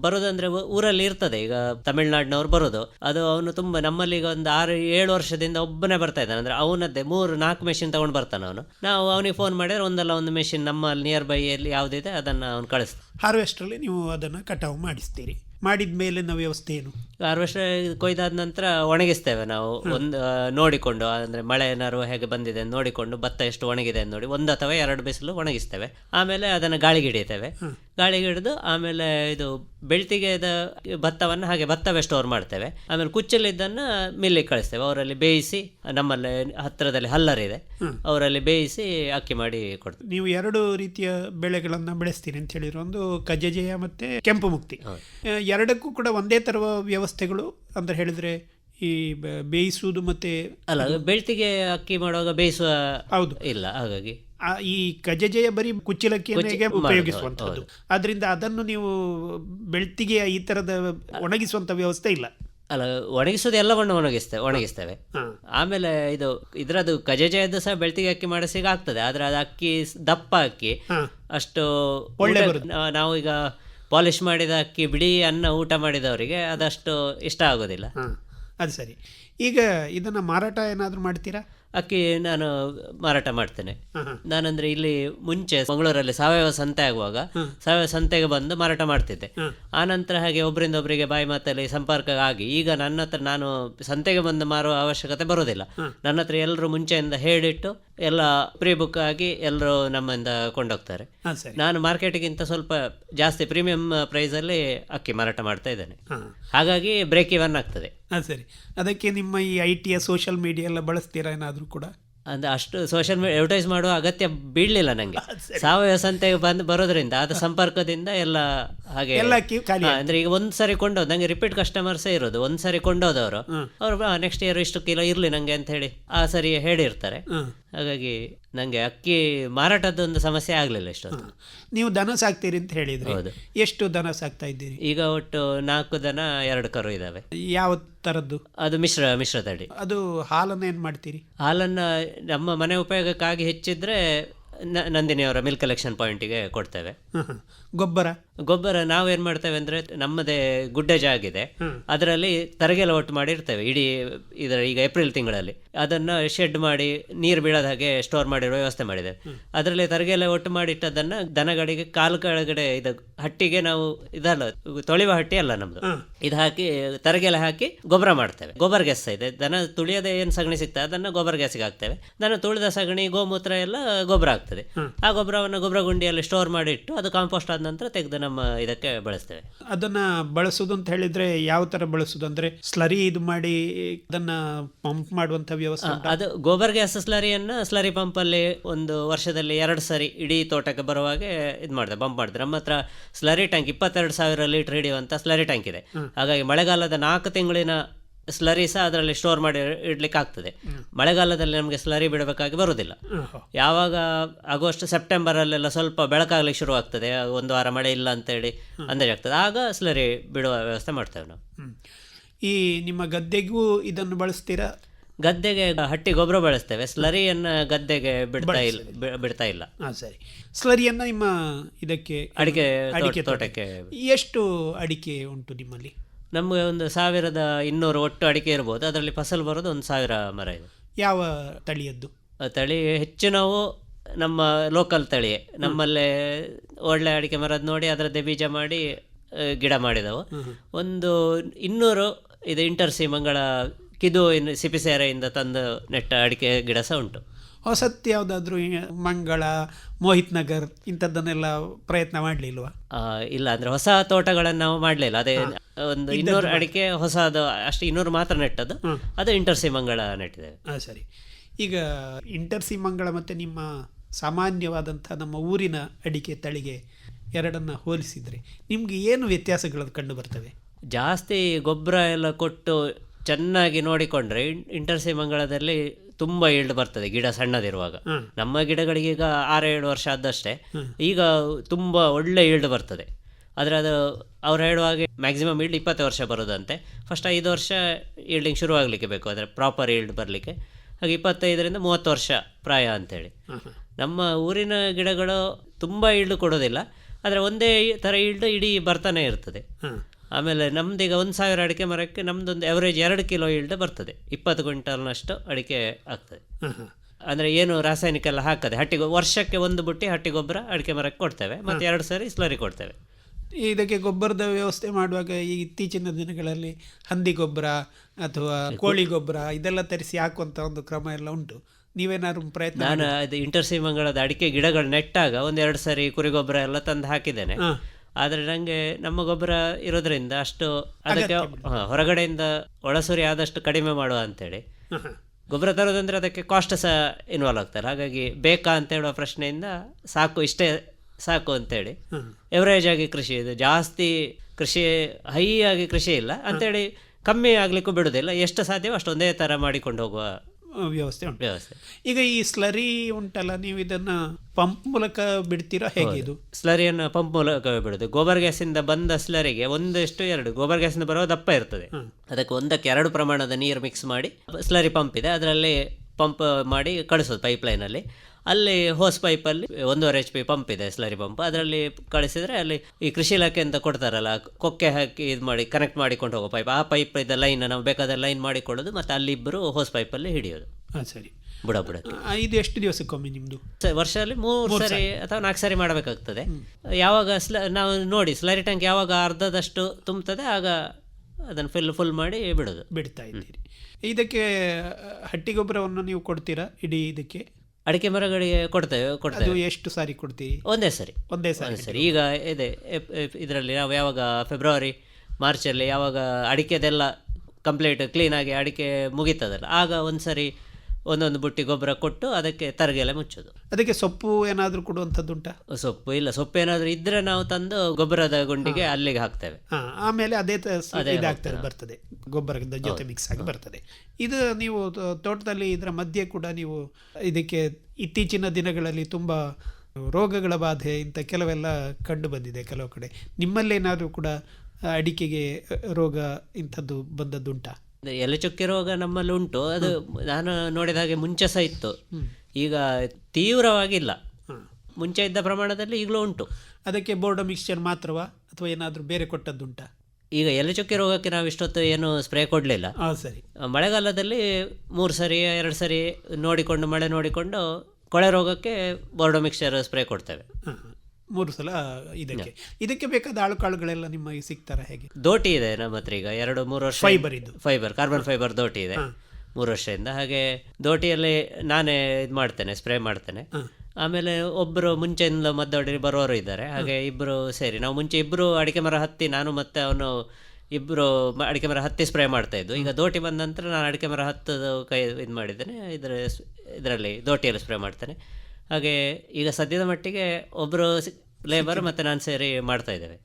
ಬರೋದಂದ್ರೆ ಊರಲ್ಲಿ ಇರ್ತದೆ. ಈಗ ತಮಿಳ್ನಾಡಿನವ್ರು ಬರೋದು. ಅದು ಅವನು ತುಂಬಾ ನಮ್ಮಲ್ಲಿ ಈಗ ಒಂದು ಆರು ಏಳು ವರ್ಷದಿಂದ ಒಬ್ಬನೇ ಬರ್ತಾ ಇದ್ದಾನೆ. ಅಂದ್ರೆ ಅವನದ್ದೇ ಮೂರು ನಾಲ್ಕು ಮೆಷಿನ್ ತಗೊಂಡು ಬರ್ತಾನೆ ಅವನು. ನಾವು ಅವನಿಗೆ ಫೋನ್ ಮಾಡಿದ್ರೆ ಒಂದಲ್ಲ ಒಂದು ಮೆಷಿನ್ ನಮ್ಮ ನಿಯರ್ ಬೈಯಲ್ಲಿ ಯಾವುದಿದೆ ಅದನ್ನ ಅವ್ನು ಕಳಿಸ್ತಾನೆ. ಹಾರ್ವೆಸ್ಟ್ರಲ್ಲಿ ನೀವು ಅದನ್ನು ಕಟಾವು ಮಾಡಿಸ್ತೀರಿ. ಮಾಡಿದ ಮೇಲಿನ ವ್ಯವಸ್ಥೆ ಏನು? ಹಾರ್ವೆಸ್ಟರ್ ಕೊಯ್ದಾದ ನಂತರ ಒಣಗಿಸ್ತೇವೆ ನಾವು. ಒಂದು ನೋಡಿಕೊಂಡು ಅಂದ್ರೆ ಮಳೆ ಏನಾರು ಹೇಗೆ ಬಂದಿದೆ ಅಂತ ನೋಡಿಕೊಂಡು ಭತ್ತ ಎಷ್ಟು ಒಣಗಿದೆ ಅಂತ ನೋಡಿ. ಒಂದು ಅಥವಾ ಎರಡು ಬಿಸಿಲು ಒಣಗಿಸ್ತೇವೆ. ಆಮೇಲೆ ಅದನ್ನು ಗಾಳಿಗೆ ಹಿಡಿತೇವೆ ಗಾಳಿಗೆ ಹಿಡಿದು ಆಮೇಲೆ ಇದು ಬೆಳ್ತಿಗೆದ ಭತ್ತವನ್ನು ಹಾಗೆ ಭತ್ತವೇ ಸ್ಟೋರ್ ಮಾಡ್ತೇವೆ. ಆಮೇಲೆ ಕುಚ್ಚಲಿದ್ದನ್ನು ಮಿಲ್ಲಿಗೆ ಕಳಿಸ್ತೇವೆ. ಅವರಲ್ಲಿ ಬೇಯಿಸಿ ನಮ್ಮಲ್ಲಿ ಹತ್ತಿರದಲ್ಲಿ ಹಲ್ಲರಿದೆ ಅವರಲ್ಲಿ ಬೇಯಿಸಿ ಅಕ್ಕಿ ಮಾಡಿ ಕೊಡ್ತೇವೆ. ನೀವು ಎರಡು ರೀತಿಯ ಬೆಳೆಗಳನ್ನು ಬೆಳೆಸ್ತೀರಿ ಅಂತ ಹೇಳಿದ್ರು ಒಂದು ಕಜಜೆಯ ಮತ್ತೆ ಕೆಂಪು ಮುಕ್ತಿ. ಎರಡಕ್ಕೂ ಕೂಡ ಒಂದೇ ತರುವ ವ್ಯವಸ್ಥೆಗಳು ಅಂತ ಹೇಳಿದ್ರೆ ಈ ಬೇಯಿಸುವುದು ಮತ್ತೆ ಅಲ್ಲ ಬೆಳ್ತಿಗೆ ಅಕ್ಕಿ ಮಾಡುವಾಗ ಬೇಯಿಸುವ ಹೌದು. ಇಲ್ಲ ಹಾಗಾಗಿ. ಆ, ಈ ಕಜಜೆಯ ಬರೀ ಕುಚ್ಚಿಲಕ್ಕಿ ಉಪಯೋಗಿಸುವಂತಹದ್ದು ಉಪಯೋಗಿಸುವಂಥದ್ದು. ಆದ್ರಿಂದ ಅದನ್ನು ನೀವು ಬೆಳ್ತಿಗೆಯ ಈ ತರದ ಒಣಗಿಸುವಂತ ವ್ಯವಸ್ಥೆ ಇಲ್ಲ. ಅಲ್ಲ ಒಣಗಿಸೋದು ಎಲ್ಲವನ್ನು ಒಣಗಿಸ್ತೇವೆ. ಒಣಗಿಸ್ತೇವೆ. ಆಮೇಲೆ ಇದು ಇದರದ್ದು ಕಜಜಯದ್ದು ಸಹ ಬೆಳ್ತಿಗೆ ಅಕ್ಕಿ ಮಾಡಿಸಿಗೆ ಆದ್ರೆ ಆದರೆ ಅದು ಅಕ್ಕಿ ದಪ್ಪ ಅಕ್ಕಿ. ಅಷ್ಟು ಒಳ್ಳೆ. ನಾವು ಈಗ ಪಾಲಿಶ್ ಮಾಡಿದ ಅಕ್ಕಿ ಬಿಡಿ ಅನ್ನ ಊಟ ಮಾಡಿದವರಿಗೆ ಅದಷ್ಟು ಇಷ್ಟ ಆಗೋದಿಲ್ಲ. ಹಾಂ, ಅದು ಸರಿ. ಈಗ ಇದನ್ನು ಮಾರಾಟ ಏನಾದರೂ ಮಾಡ್ತೀರಾ? ಅಕ್ಕಿ ನಾನು ಮಾರಾಟ ಮಾಡ್ತೇನೆ. ನಾನಂದ್ರೆ ಇಲ್ಲಿ ಮುಂಚೆ ಮಂಗಳೂರಲ್ಲಿ ಸಾವಯವ ಸಂತೆ ಆಗುವಾಗ ಸಾವಯವ ಸಂತೆಗೆ ಬಂದು ಮಾರಾಟ ಮಾಡ್ತಿದ್ದೆ. ಆ ನಂತರ ಹಾಗೆ ಒಬ್ಬರಿಂದ ಒಬ್ಬರಿಗೆ ಬಾಯಿ ಮಾತಲ್ಲಿ ಸಂಪರ್ಕ ಆಗಿ ಈಗ ನನ್ನ ಹತ್ರ ನಾನು ಸಂತೆಗೆ ಬಂದು ಮಾರುವ ಅವಶ್ಯಕತೆ ಬರೋದಿಲ್ಲ ನನ್ನ ಹತ್ರ ಎಲ್ಲರೂ ಮುಂಚೆಯಿಂದ ಹೇಳಿಟ್ಟು ಎಲ್ಲ ಪ್ರೀ ಬುಕ್ ಆಗಿ ಎಲ್ಲರೂ ನಮ್ಮಿಂದ ಕೊಂಡೋಗ್ತಾರೆ. ನಾನು ಮಾರ್ಕೆಟ್ಗಿಂತ ಸ್ವಲ್ಪ ಜಾಸ್ತಿ ಪ್ರೀಮಿಯಂ ಪ್ರೈಸಲ್ಲಿ ಅಕ್ಕಿ ಮಾರಾಟ ಮಾಡ್ತಾ ಇದ್ದೇನೆ. ಹಾಗಾಗಿ ಬ್ರೇಕ್ ಇವನ್ ಆಗ್ತದೆ. ಅದು ಸರಿ. ಅದಕ್ಕೆ ನಿಮ್ಮ ಈ ಐ ಟಿಯ ಸೋಷಿಯಲ್ ಮೀಡಿಯಾ ಎಲ್ಲ ಬಳಸ್ತೀರಾ ಏನಾದರೂ ಕೂಡ? ಅಂದ್ರೆ ಅಷ್ಟು ಸೋಷಿಯಲ್ ಮೀಡಿಯಾ ಅಡ್ವರ್ಟೈಸ್ ಮಾಡುವ ಅಗತ್ಯ ಬೀಳಲಿಲ್ಲ ನನಗೆ ಸಾವಯವ ಸಂತೆಗೆ ಬಂದು ಬರೋದ್ರಿಂದ ಅದು ಸಂಪರ್ಕದಿಂದ ಎಲ್ಲ ಹಾಗೆ ಎಲ್ಲ ಖಾಲಿ ಹಾ, ಅಂದ್ರೆ ಈಗ ಒಂದ್ ಸರಿ ಕೊಂಡೋದ್ ನಂಗೆ ರಿಪೀಟ್ ಕಸ್ಟಮರ್ಸೇ ಇರೋದು ಒಂದ್ ಸರಿ ಕೊಂಡೋದವರು. ಅವ್ರು ನೆಕ್ಸ್ಟ್ ಇಯರ್ ಇಷ್ಟು ಕಿಲೋ ಇರ್ಲಿ ನಂಗೆ ಅಂತ ಹೇಳಿ ಆ ಸರಿ ಹೇಳಿರ್ತಾರೆ. ಹಾಂ. ಹಾಗಾಗಿ ನಂಗೆ ಅಕ್ಕಿ ಮಾರಾಟದ ಒಂದು ಸಮಸ್ಯೆ ಆಗ್ಲಿಲ್ಲ ಇಷ್ಟೊತ್ತು. ನೀವು ದನ ಸಾಕ್ತೀರಿ ಅಂತ ಹೇಳಿದ್ರಿ. ಹೌದು. ಎಷ್ಟು ದನ ಸಾಕ್ತಾ ಇದ್ದೀರಿ? ಈಗ ಒಟ್ಟು ನಾಲ್ಕು ದನ ಎರಡು ಕರು ಇದಾವೆ. ಯಾವ ತರದ್ದು ಅದು ಮಿಶ್ರ ಮಿಶ್ರ ತಡಿ ಅದು ಹಾಲನ್ನ ಏನ್ ಮಾಡ್ತೀರಿ? ಹಾಲನ್ನ ನಮ್ಮ ಮನೆ ಉಪಯೋಗಕ್ಕಾಗಿ ಹೆಚ್ಚಿದ್ರೆ ನ- ನಂದಿನಿಯವರ ಮಿಲ್ಕ್ ಕಲೆಕ್ಷನ್ ಪಾಯಿಂಟಿಗೆ ಕೊಡ್ತೇವೆ. ಹಾಂ ಹಾಂ. ಗೊಬ್ಬರ? ಗೊಬ್ಬರ ನಾವೇನ್ ಮಾಡ್ತೇವೆ ಅಂದ್ರೆ ನಮ್ಮದೇ ಗುಡ್ಡ ಜಾಗಿದೆ ಅದರಲ್ಲಿ ತರಗೆಲ್ಲ ಒಟ್ಟು ಮಾಡಿರ್ತೇವೆ ಇಡೀ ಇದರ ಈಗ ಏಪ್ರಿಲ್ ತಿಂಗಳಲ್ಲಿ. ಅದನ್ನ ಶೆಡ್ ಮಾಡಿ ನೀರು ಬೀಳದ ಹಾಗೆ ಸ್ಟೋರ್ ಮಾಡಿರುವ ವ್ಯವಸ್ಥೆ ಮಾಡಿದೆ ಅದರಲ್ಲಿ ತರಗೆಲ್ಲ ಒಟ್ಟು ಮಾಡಿಟ್ಟದನ್ನ ದನಗಳಿಗೆ ಕಾಲು ಕೆಳಗಡೆ ಇದು ಹಟ್ಟಿಗೆ ನಾವು ಇದಲ್ಲ ತೊಳೆಯುವ ಹಟ್ಟಿ ಅಲ್ಲ ನಮ್ದು. ಇದು ಹಾಕಿ ತರಗೆಲ್ಲ ಹಾಕಿ ಗೊಬ್ಬರ ಮಾಡ್ತೇವೆ. ಗೊಬ್ಬರ ಗ್ಯಾಸ್ ಇದೆ. ದನ ತುಳಿಯದೆ ಏನು ಸಗಣಿ ಸಿಗ್ತದೆ ಅದನ್ನ ಗೊಬ್ಬರ ಗ್ಯಾಸಿಗೆ ಹಾಕ್ತೇವೆ. ದನ ತುಳಿದ ಸಗಣಿ ಗೋಮೂತ್ರ ಎಲ್ಲ ಗೊಬ್ಬರ ಆಗ್ತದೆ. ಆ ಗೊಬ್ಬರವನ್ನು ಗೊಬ್ಬರ ಗುಂಡಿಯಲ್ಲಿ ಸ್ಟೋರ್ ಮಾಡಿಟ್ಟು ಅದು ಕಾಂಪೋಸ್ಟ್ ಆದ ನಂತರ ತೆಗೆದು ನಮ್ಮ ಇದಕ್ಕೆ ಬಳಸ್ತೇವೆ. ಅದನ್ನ ಬಳಸೋದು ಅಂತ ಹೇಳಿದ್ರೆ ಯಾವ ತರ ಬಳಸೋದು ಅಂದ್ರೆ ಸ್ಲರಿ ಇದು ಮಾಡಿ ಅದನ್ನ ಪಂಪ್ ಮಾಡುವಂತ ವ್ಯವಸ್ಥೆ ಅದು ಗೋಬರ್ ಗ್ಯಾಸ್ ಸ್ಲರಿಯನ್ನ ಸ್ಲರಿ ಅಲ್ಲಿ ಒಂದು ವರ್ಷದಲ್ಲಿ ಎರಡು ಸರಿ ಇಡೀ ತೋಟಕ್ಕೆ ಬರುವಾಗ ಇದು ಮಾಡಿದೆ ಪಂಪ್ ಮಾಡಿದೆ. ನಮ್ಮ ಹತ್ರ ಸ್ಲರಿ ಟ್ಯಾಂಕ್ ಇಪ್ಪತ್ತೆರಡು ಸಾವಿರ ಲೀಟರ್ ಹಿಡಿಯುವಂಥ ಸ್ಲರಿ ಟ್ಯಾಂಕ್ ಇದೆ. ಹಾಗಾಗಿ ಮಳೆಗಾಲದ ನಾಲ್ಕು ತಿಂಗಳಿನ ಸ್ಲರಿ ಸಹ ಅದರಲ್ಲಿ ಸ್ಟೋರ್ ಮಾಡಿ ಇಡ್ಲಿಕ್ಕೆ ಆಗ್ತದೆ ಮಳೆಗಾಲದಲ್ಲಿ ನಮಗೆ ಸ್ಲರಿ ಬಿಡಬೇಕಾಗಿ ಬರುವುದಿಲ್ಲ. ಯಾವಾಗ ಆಗಸ್ಟ್ ಸೆಪ್ಟೆಂಬರಲ್ಲೆಲ್ಲ ಸ್ವಲ್ಪ ಬೆಳಕಾಗಲಿಕ್ಕೆ ಶುರು ಆಗ್ತದೆ ಒಂದು ವಾರ ಮಳೆ ಇಲ್ಲ ಅಂತೇಳಿ ಅಂದಾಜು ಆಗ್ತದೆ. ಆಗ ಸ್ಲರಿ ಬಿಡುವ ವ್ಯವಸ್ಥೆ ಮಾಡ್ತೇವೆ ನಾವು. ಈ ನಿಮ್ಮ ಗದ್ದೆಗೂ ಇದನ್ನು ಬಳಸ್ತೀರಾ? ಗದ್ದೆಗೆ ಹಟ್ಟಿ ಗೊಬ್ಬರ ಬಳಸ್ತೇವೆ. ಸ್ಲರಿಯನ್ನ ಗದ್ದೆಗೆ ಬಿಡ್ತಾ ಇಲ್ಲ ಬಿಡ್ತಾ ಇಲ್ಲ. ಹಾಂ ಸರಿ. ಸ್ಲರಿಯನ್ನ ನಿಮ್ಮ ಇದಕ್ಕೆ ಅಡಿಕೆ ಅಡಿಕೆ ತೋಟಕ್ಕೆ ಎಷ್ಟು ಅಡಿಕೆ ಉಂಟು ನಿಮ್ಮಲ್ಲಿ? ನಮಗೆ ಒಂದು ಸಾವಿರದ ಇನ್ನೂರು ಒಟ್ಟು ಅಡಿಕೆ ಇರ್ಬೋದು. ಅದರಲ್ಲಿ ಫಸಲು ಬರೋದು ಒಂದು ಸಾವಿರ ಮರ ಇದೆ. ಯಾವ ತಳಿಯದ್ದು? ಆ ತಳಿ ಹೆಚ್ಚು ನಾವು ನಮ್ಮ ಲೋಕಲ್ ತಳಿಯೇ. ನಮ್ಮಲ್ಲೇ ಒಳ್ಳೆ ಅಡಿಕೆ ಮರದ ನೋಡಿ ಅದರದ್ದೇ ಬೀಜ ಮಾಡಿ ಗಿಡ ಮಾಡಿದವು. ಒಂದು ಇನ್ನೂರು ಇದು ಇಂಟರ್ಸಿ ಮಂಗಳ ಕಿದು ಇನ್ನು ಸಿಪಿಸೇರೆಯಿಂದ ತಂದು ನೆಟ್ಟ ಅಡಿಕೆ ಗಿಡ ಸಹ ಉಂಟು. ಹೊಸತ್ತು ಯಾವುದಾದ್ರೂ ಮಂಗಳ ಮೋಹಿತ್ ನಗರ್ ಇಂಥದ್ದನ್ನೆಲ್ಲ ಪ್ರಯತ್ನ ಮಾಡಲಿಲ್ವಾ? ಇಲ್ಲ ಅಂದ್ರೆ ಹೊಸ ತೋಟಗಳನ್ನು ನಾವು ಮಾಡಲಿಲ್ಲ. ಅದೇ ಒಂದು ಇನ್ನೂರು ಅಡಿಕೆ ಹೊಸದು ಅಷ್ಟು ಇನ್ನೂರು ಮಾತ್ರ ನೆಟ್ಟದ್ದು. ಅದು ಇಂಟರ್ಸಿ ಮಂಗಳ ನೆಟ್ಟಿದ್ದೇವೆ. ಹಾಂ ಸರಿ. ಈಗ ಇಂಟರ್ಸಿ ಮಂಗಳ ಮತ್ತು ನಿಮ್ಮ ಸಾಮಾನ್ಯವಾದಂಥ ನಮ್ಮ ಊರಿನ ಅಡಿಕೆ ತಳಿಗೆ ಎರಡನ್ನು ಹೋಲಿಸಿದರೆ ನಿಮಗೆ ಏನು ವ್ಯತ್ಯಾಸಗಳು ಕಂಡು ಬರ್ತವೆ? ಜಾಸ್ತಿ ಗೊಬ್ಬರ ಎಲ್ಲ ಕೊಟ್ಟು ಚೆನ್ನಾಗಿ ನೋಡಿಕೊಂಡ್ರೆ ಇಂಟರ್ಸಿ ಮಂಗಳದಲ್ಲಿ ತುಂಬ ಈಲ್ಡ್ ಬರ್ತದೆ ಗಿಡ ಸಣ್ಣದಿರುವಾಗ. ನಮ್ಮ ಗಿಡಗಳಿಗೆ ಈಗ ಆರೇಳು ವರ್ಷ ಆದಷ್ಟೇ. ಈಗ ತುಂಬ ಒಳ್ಳೆ ಈಲ್ಡ್ ಬರ್ತದೆ. ಆದರೆ ಅದು ಅವ್ರು ಹೇಳುವಾಗೆ ಮ್ಯಾಕ್ಸಿಮಮ್ ಈಲ್ಡ್ ಇಪ್ಪತ್ತು ವರ್ಷ ಬರೋದಂತೆ. ಫಸ್ಟ್ ಐದು ವರ್ಷ ಈಲ್ಡಿಂಗ್ ಶುರುವಾಗಲಿಕ್ಕೆ ಬೇಕು. ಅಂದರೆ ಪ್ರಾಪರ್ ಈಲ್ಡ್ ಬರಲಿಕ್ಕೆ. ಹಾಗೆ ಇಪ್ಪತ್ತೈದರಿಂದ ಮೂವತ್ತು ವರ್ಷ ಪ್ರಾಯ ಹಾಂ ನಮ್ಮ ಊರಿನ ಗಿಡಗಳು ತುಂಬ ಈಲ್ಡ್ ಕೊಡೋದಿಲ್ಲ. ಆದರೆ ಒಂದೇ ಥರ ಈಲ್ಡ್ ಇಡೀ ಬರ್ತಾನೆ ಇರ್ತದೆ. ಆಮೇಲೆ ನಮ್ದೀಗ ಒಂದು ಸಾವಿರ ಅಡಿಕೆ ಮರಕ್ಕೆ ನಮ್ದೊಂದು ಎವರೇಜ್ ಎರಡು ಕಿಲೋ ಇಲ್ಡ್ ಬರ್ತದೆ. ಇಪ್ಪತ್ತು ಕ್ವಿಂಟಲ್ನಷ್ಟು ಅಡಿಕೆ ಆಗ್ತದೆ. ಅಂದರೆ ಏನು ರಾಸಾಯನಿಕ ಎಲ್ಲ ಹಾಕದೆ ಹಟ್ಟಿಗೆ ವರ್ಷಕ್ಕೆ ಒಂದು ಬುಟ್ಟಿ ಹಟ್ಟಿ ಗೊಬ್ಬರ ಅಡಿಕೆ ಮರಕ್ಕೆ ಕೊಡ್ತೇವೆ ಮತ್ತು ಎರಡು ಸರಿ ಸ್ಲರಿ ಕೊಡ್ತೇವೆ. ಇದಕ್ಕೆ ಗೊಬ್ಬರದ ವ್ಯವಸ್ಥೆ ಮಾಡುವಾಗ ಈ ಇತ್ತೀಚಿನ ದಿನಗಳಲ್ಲಿ ಹಂದಿ ಗೊಬ್ಬರ ಅಥವಾ ಕೋಳಿ ಗೊಬ್ಬರ ಇದೆಲ್ಲ ತರಿಸಿ ಹಾಕುವಂಥ ಒಂದು ಕ್ರಮ ಎಲ್ಲ ಉಂಟು. ನೀವೇನಾದ್ರು ಪ್ರಯತ್ನ ನಾನು ಅದು ಇಂಟರ್ಸಿ ಮಂಗಳದ ಅಡಿಕೆ ಗಿಡಗಳು ನೆಟ್ಟಾಗ ಒಂದೆರಡು ಸರಿ ಕುರಿ ಗೊಬ್ಬರ ಎಲ್ಲ ತಂದು ಹಾಕಿದ್ದೇನೆ. ಆದರೆ ನನಗೆ ನಮ್ಮ ಗೊಬ್ಬರ ಇರೋದ್ರಿಂದ ಅಷ್ಟು ಅದಕ್ಕೆ ಹೊರಗಡೆಯಿಂದ ಒಳಸುರಿ ಆದಷ್ಟು ಕಡಿಮೆ ಮಾಡುವ ಅಂತೇಳಿ. ಗೊಬ್ಬರ ತರೋದಂದ್ರೆ ಅದಕ್ಕೆ ಕಾಸ್ಟ್ ಸಹ ಇನ್ವಾಲ್ವ್ ಆಗ್ತಾರೆ ಹಾಗಾಗಿ ಬೇಕಾ ಅಂತ ಹೇಳುವ ಪ್ರಶ್ನೆಯಿಂದ ಸಾಕು ಇಷ್ಟೇ ಸಾಕು ಅಂತೇಳಿ. ಎವರೇಜ್ ಆಗಿ ಕೃಷಿ ಇದು. ಜಾಸ್ತಿ ಕೃಷಿ ಹೈ ಆಗಿ ಕೃಷಿ ಇಲ್ಲ. ಅಂತೇಳಿ ಕಮ್ಮಿ ಆಗ್ಲಿಕ್ಕೂ ಬಿಡುದಿಲ್ಲ. ಎಷ್ಟು ಸಾಧ್ಯವೋ ಅಷ್ಟು ಒಂದೇ ತರ ಮಾಡಿಕೊಂಡು ಹೋಗುವ ವ್ಯವಸ್ಥೆ ಉಂಟು. ವ್ಯವಸ್ಥೆ. ಈಗ ಈ ಸ್ಲರಿ ಉಂಟಲ್ಲ ನೀವು ಇದನ್ನ ಪಂಪ್ ಮೂಲಕ ಬಿಡ್ತೀರಾ? ಹೇಗೆ ಇದು? ಸ್ಲರಿಯನ್ನು ಪಂಪ್ ಮೂಲಕ ಬಿಡೋದು. ಗೋಬರ್ ಗ್ಯಾಸಿಂದ ಬಂದ ಸ್ಲರಿಗೆ ಒಂದಷ್ಟು ಎರಡು ಗೋಬರ್ ಗ್ಯಾಸಿಂದ ಬರೋ ದಪ್ಪ ಇರ್ತದೆ. ಅದಕ್ಕೆ ಒಂದಕ್ಕೆ ಎರಡು ಪ್ರಮಾಣದ ನೀರು ಮಿಕ್ಸ್ ಮಾಡಿ ಸ್ಲರಿ ಪಂಪ್ ಇದೆ. ಅದರಲ್ಲಿ ಪಂಪ್ ಮಾಡಿ ಕಳಿಸೋದು ಪೈಪ್ಲೈನಲ್ಲಿ ಅಲ್ಲಿ ಹೋಸ್ ಪೈಪಲ್ಲಿ ಒಂದೂವರೆ ಎಚ್ ಪಿ ಪಂಪ್ ಇದೆ ಸ್ಲರಿ ಪಂಪ್ ಅದರಲ್ಲಿ ಕಳಿಸಿದ್ರೆ ಅಲ್ಲಿ ಈ ಕೃಷಿ ಇಲಾಖೆ ಅಂತ ಕೊಡ್ತಾರಲ್ಲ ಕೊಕ್ಕೆ ಹಾಕಿ ಇದು ಮಾಡಿ ಕನೆಕ್ಟ್ ಮಾಡಿಕೊಂಡು ಹೋಗೋ ಪೈಪ್ ಆ ಪೈಪ್ ಇದ್ದ ಲೈನ್ ನಾವು ಬೇಕಾದ ಲೈನ್ ಮಾಡಿಕೊಳ್ಳೋದು ಮತ್ತು ಅಲ್ಲಿ ಇಬ್ಬರು ಹೋಸ್ ಪೈಪಲ್ಲಿ ಹಿಡಿಯೋದು. ಹಾಂ ಸರಿ. ಬುಡ ಬುಡ ಇದು ಎಷ್ಟು ದಿವಸಕ್ಕೊಮ್ಮೆ ನಿಮ್ಮದು ವರ್ಷದಲ್ಲಿ ಮೂರು ಸರಿ ಅಥವಾ ನಾಲ್ಕು ಸರಿ ಮಾಡಬೇಕಾಗ್ತದೆ. ಯಾವಾಗ ಸ್ಲ ನಾವು ನೋಡಿ ಸ್ಲರಿ ಟ್ಯಾಂಕ್ ಯಾವಾಗ ಅರ್ಧದಷ್ಟು ತುಂಬುತ್ತದೆ ಆಗ ಅದನ್ನು ಫಿಲ್ ಫುಲ್ ಮಾಡಿ ಬಿಡೋದು. ಬಿಡ್ತಾ ಇದ್ದೀರಿ. ಇದಕ್ಕೆ ಹಟ್ಟಿ ಗೊಬ್ಬರವನ್ನು ನೀವು ಕೊಡ್ತೀರಾ ಇಡೀ ಇದಕ್ಕೆ? ಅಡಿಕೆ ಮರಗಳಿಗೆ ಕೊಡ್ತೇವೆ ಕೊಡ್ತೇವೆ. ಎಷ್ಟು ಸಾರಿ ಕೊಡ್ತೀವಿ ಒಂದೇ ಸರಿ. ಒಂದೇ ಸಾರಿ ಸರಿ ಈಗ ಇದೆ ಇದರಲ್ಲಿ ನಾವು ಯಾವಾಗ ಫೆಬ್ರವರಿ ಮಾರ್ಚಲ್ಲಿ ಯಾವಾಗ ಅಡಿಕೆದೆಲ್ಲ ಕಂಪ್ಲೀಟ್ ಕ್ಲೀನಾಗಿ ಅಡಿಕೆ ಮುಗೀತದಲ್ಲ ಆಗ ಒಂದು ಸರಿ ಒಂದೊಂದು ಬುಟ್ಟಿ ಗೊಬ್ಬರ ಕೊಟ್ಟು ಅದಕ್ಕೆ ತರಗೆಲೆ ಮುಚ್ಚೋದು. ಅದಕ್ಕೆ ಸೊಪ್ಪು ಏನಾದರೂ ಕೊಡುವಂಥದ್ದುಂಟಾ ಸೊಪ್ಪು ಇಲ್ಲ ಸೊಪ್ಪು ಏನಾದರೂ ಇದ್ರೆ ನಾವು ತಂದು ಗೊಬ್ಬರದ ಗುಂಡಿಗೆ ಅಲ್ಲಿಗೆ ಹಾಕ್ತೇವೆ. ಹಾಂ ಆಮೇಲೆ ಅದೇ ಇದಾಗ್ತದೆ ಬರ್ತದೆ. ಗೊಬ್ಬರದ ಜೊತೆ ಮಿಕ್ಸ್ ಆಗಿ ಬರ್ತದೆ. ಇದು ನೀವು ತೋಟದಲ್ಲಿ ಇದರ ಮಧ್ಯೆ ಕೂಡ ನೀವು ಇದಕ್ಕೆ ಇತ್ತೀಚಿನ ದಿನಗಳಲ್ಲಿ ತುಂಬ ರೋಗಗಳ ಬಾಧೆ ಇಂಥ ಕೆಲವೆಲ್ಲ ಕಂಡು ಬಂದಿದೆ ಕೆಲವು ಕಡೆ. ನಿಮ್ಮಲ್ಲೇನಾದರೂ ಕೂಡ ಅಡಿಕೆಗೆ ರೋಗ ಇಂಥದ್ದು ಬಂದದ್ದುಂಟಾ ಎಲೆ ಚುಕ್ಕೆ ರೋಗ ನಮ್ಮಲ್ಲಿ ಉಂಟು. ಅದು ನಾನು ನೋಡಿದ ಹಾಗೆ ಮುಂಚೆ ಸಹ ಇತ್ತು. ಈಗ ತೀವ್ರವಾಗಿಲ್ಲ. ಹಾಂ. ಮುಂಚೆ ಇದ್ದ ಪ್ರಮಾಣದಲ್ಲಿ ಈಗಲೂ ಉಂಟು. ಅದಕ್ಕೆ ಬೋರ್ಡೋ ಮಿಕ್ಸ್ಚರ್ ಮಾತ್ರವಾ? ಅಥವಾ ಏನಾದರೂ ಬೇರೆ ಕೊಟ್ಟದ್ದುಂಟಾ? ಈಗ ಎಲೆ ಚುಕ್ಕೆ ರೋಗಕ್ಕೆ ನಾವು ಇಷ್ಟೊತ್ತು ಏನು ಸ್ಪ್ರೇ ಕೊಡಲಿಲ್ಲ. ಹಾಂ ಸರಿ. ಮಳೆಗಾಲದಲ್ಲಿ ಮೂರು ಸರಿ ಎರಡು ಸರಿ ನೋಡಿಕೊಂಡು ಮಳೆ ನೋಡಿಕೊಂಡು ಕೊಳೆ ರೋಗಕ್ಕೆ ಬೋರ್ಡೋ ಮಿಕ್ಸ್ಚರ್ ಸ್ಪ್ರೇ ಕೊಡ್ತೇವೆ. ಹಾಂ. ಮೂರು ಸಲ ಇದಕ್ಕೆ. ಇದಕ್ಕೆ ಬೇಕಾದ ಆಳುಕಾಳುಗಳೆಲ್ಲ ನಿಮ್ಮ ಸಿಗ್ತಾರೆ ಹೇಗೆ? ದೋಟಿ ಇದೆ ನಮ್ಮ ಹತ್ರ ಈಗ ಎರಡು ಮೂರು ವರ್ಷ ಫೈಬರ್ ಇದು. ಫೈಬರ್ ಕಾರ್ಬನ್ ಫೈಬರ್ ದೋಟಿ ಇದೆ. ಮೂರು ವರ್ಷದಿಂದ. ಹಾಗೆ ದೋಟಿಯಲ್ಲಿ ನಾನೇ ಇದು ಮಾಡ್ತೇನೆ ಸ್ಪ್ರೇ ಮಾಡ್ತೇನೆ. ಆಮೇಲೆ ಒಬ್ಬರು ಮುಂಚೆಯಿಂದ ಮದ್ದೊಡಿ ಬರೋರು ಇದ್ದಾರೆ. ಹಾಗೆ ಇಬ್ಬರು ಸೇರಿ. ನಾವು ಮುಂಚೆ ಇಬ್ಬರು ಅಡಿಕೆ ಮರ ಹತ್ತಿ ನಾನು ಮತ್ತೆ ಅವನು ಇಬ್ಬರು ಅಡಿಕೆ ಮರ ಹತ್ತಿ ಸ್ಪ್ರೇ ಮಾಡ್ತಾ ಇದ್ದು ಈಗ ದೋಟಿ ಬಂದ ನಂತರ ನಾನು ಅಡಿಕೆ ಮರ ಹತ್ತದು ಕೈ ಇದು ಮಾಡಿದ್ದೇನೆ. ಇದರ ಇದರಲ್ಲಿ ದೋಟಿಯಲ್ಲಿ ಸ್ಪ್ರೇ ಮಾಡ್ತೇನೆ. ಹಾಗೆ ಈಗ ಸದ್ಯದ ಮಟ್ಟಿಗೆ ಒಬ್ಬರು ಲೇಬರ್ ಮತ್ತು ನಾನು ಸೇರಿ ಮಾಡ್ತಾ ಇದ್ದೇವೆ.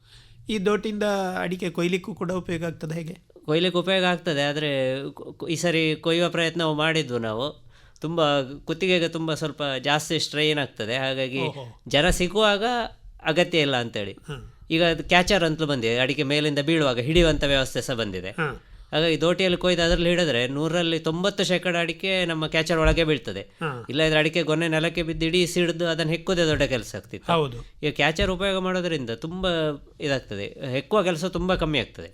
ಈ ದೋಟಿಂದ ಅಡಿಕೆ ಕೊಯ್ಲಿಕ್ಕೂ ಕೂಡ ಉಪಯೋಗ ಆಗ್ತದೆ ಹೇಗೆ? ಕೊಯ್ಲಿಕ್ಕೆ ಉಪಯೋಗ ಆಗ್ತದೆ ಆದರೆ ಈ ಸರಿ ಕೊಯ್ಯುವ ಪ್ರಯತ್ನ ಮಾಡಿದ್ವು ನಾವು. ತುಂಬ ಕುತ್ತಿಗೆಗೆ ತುಂಬ ಸ್ವಲ್ಪ ಜಾಸ್ತಿ ಸ್ಟ್ರೈನ್ ಆಗ್ತದೆ ಹಾಗಾಗಿ ಜನ ಸಿಗುವಾಗ ಅಗತ್ಯ ಇಲ್ಲ ಅಂತೇಳಿ. ಈಗ ಅದು ಕ್ಯಾಚರ್ ಅಂತಲೂ ಬಂದಿದೆ ಅಡಿಕೆ ಮೇಲಿಂದ ಬೀಳುವಾಗ ಹಿಡಿಯುವಂಥ ವ್ಯವಸ್ಥೆ ಸಹ ಬಂದಿದೆ. ಹಾಗಾಗಿ ದೋಟಿಯಲ್ಲಿ ಕೊಯ್ದು ಅದರಲ್ಲಿ ಹಿಡಿದ್ರೆ ನೂರಲ್ಲಿ ತೊಂಬತ್ತು ಶೇಕಡ ಅಡಿಕೆ ನಮ್ಮ ಕ್ಯಾಚರ್ ಒಳಗೆ ಬೀಳ್ತದೆ. ಇಲ್ಲ ಇಲ್ಲದ್ರೆ ಅಡಿಕೆ ಗೊನೆ ನೆಲಕ್ಕೆ ಬಿದ್ದು ಇಡೀ ಸಿಡಿದು ಅದನ್ನು ಹೆಕ್ಕೋದೇ ದೊಡ್ಡ ಕೆಲಸ ಆಗ್ತಿತ್ತು. ಹೌದು. ಈಗ ಕ್ಯಾಚರ್ ಉಪಯೋಗ ಮಾಡೋದ್ರಿಂದ ತುಂಬ ಇದಾಗ್ತದೆ. ಹೆಕ್ಕುವ ಕೆಲಸ ತುಂಬ ಕಮ್ಮಿ ಆಗ್ತದೆ.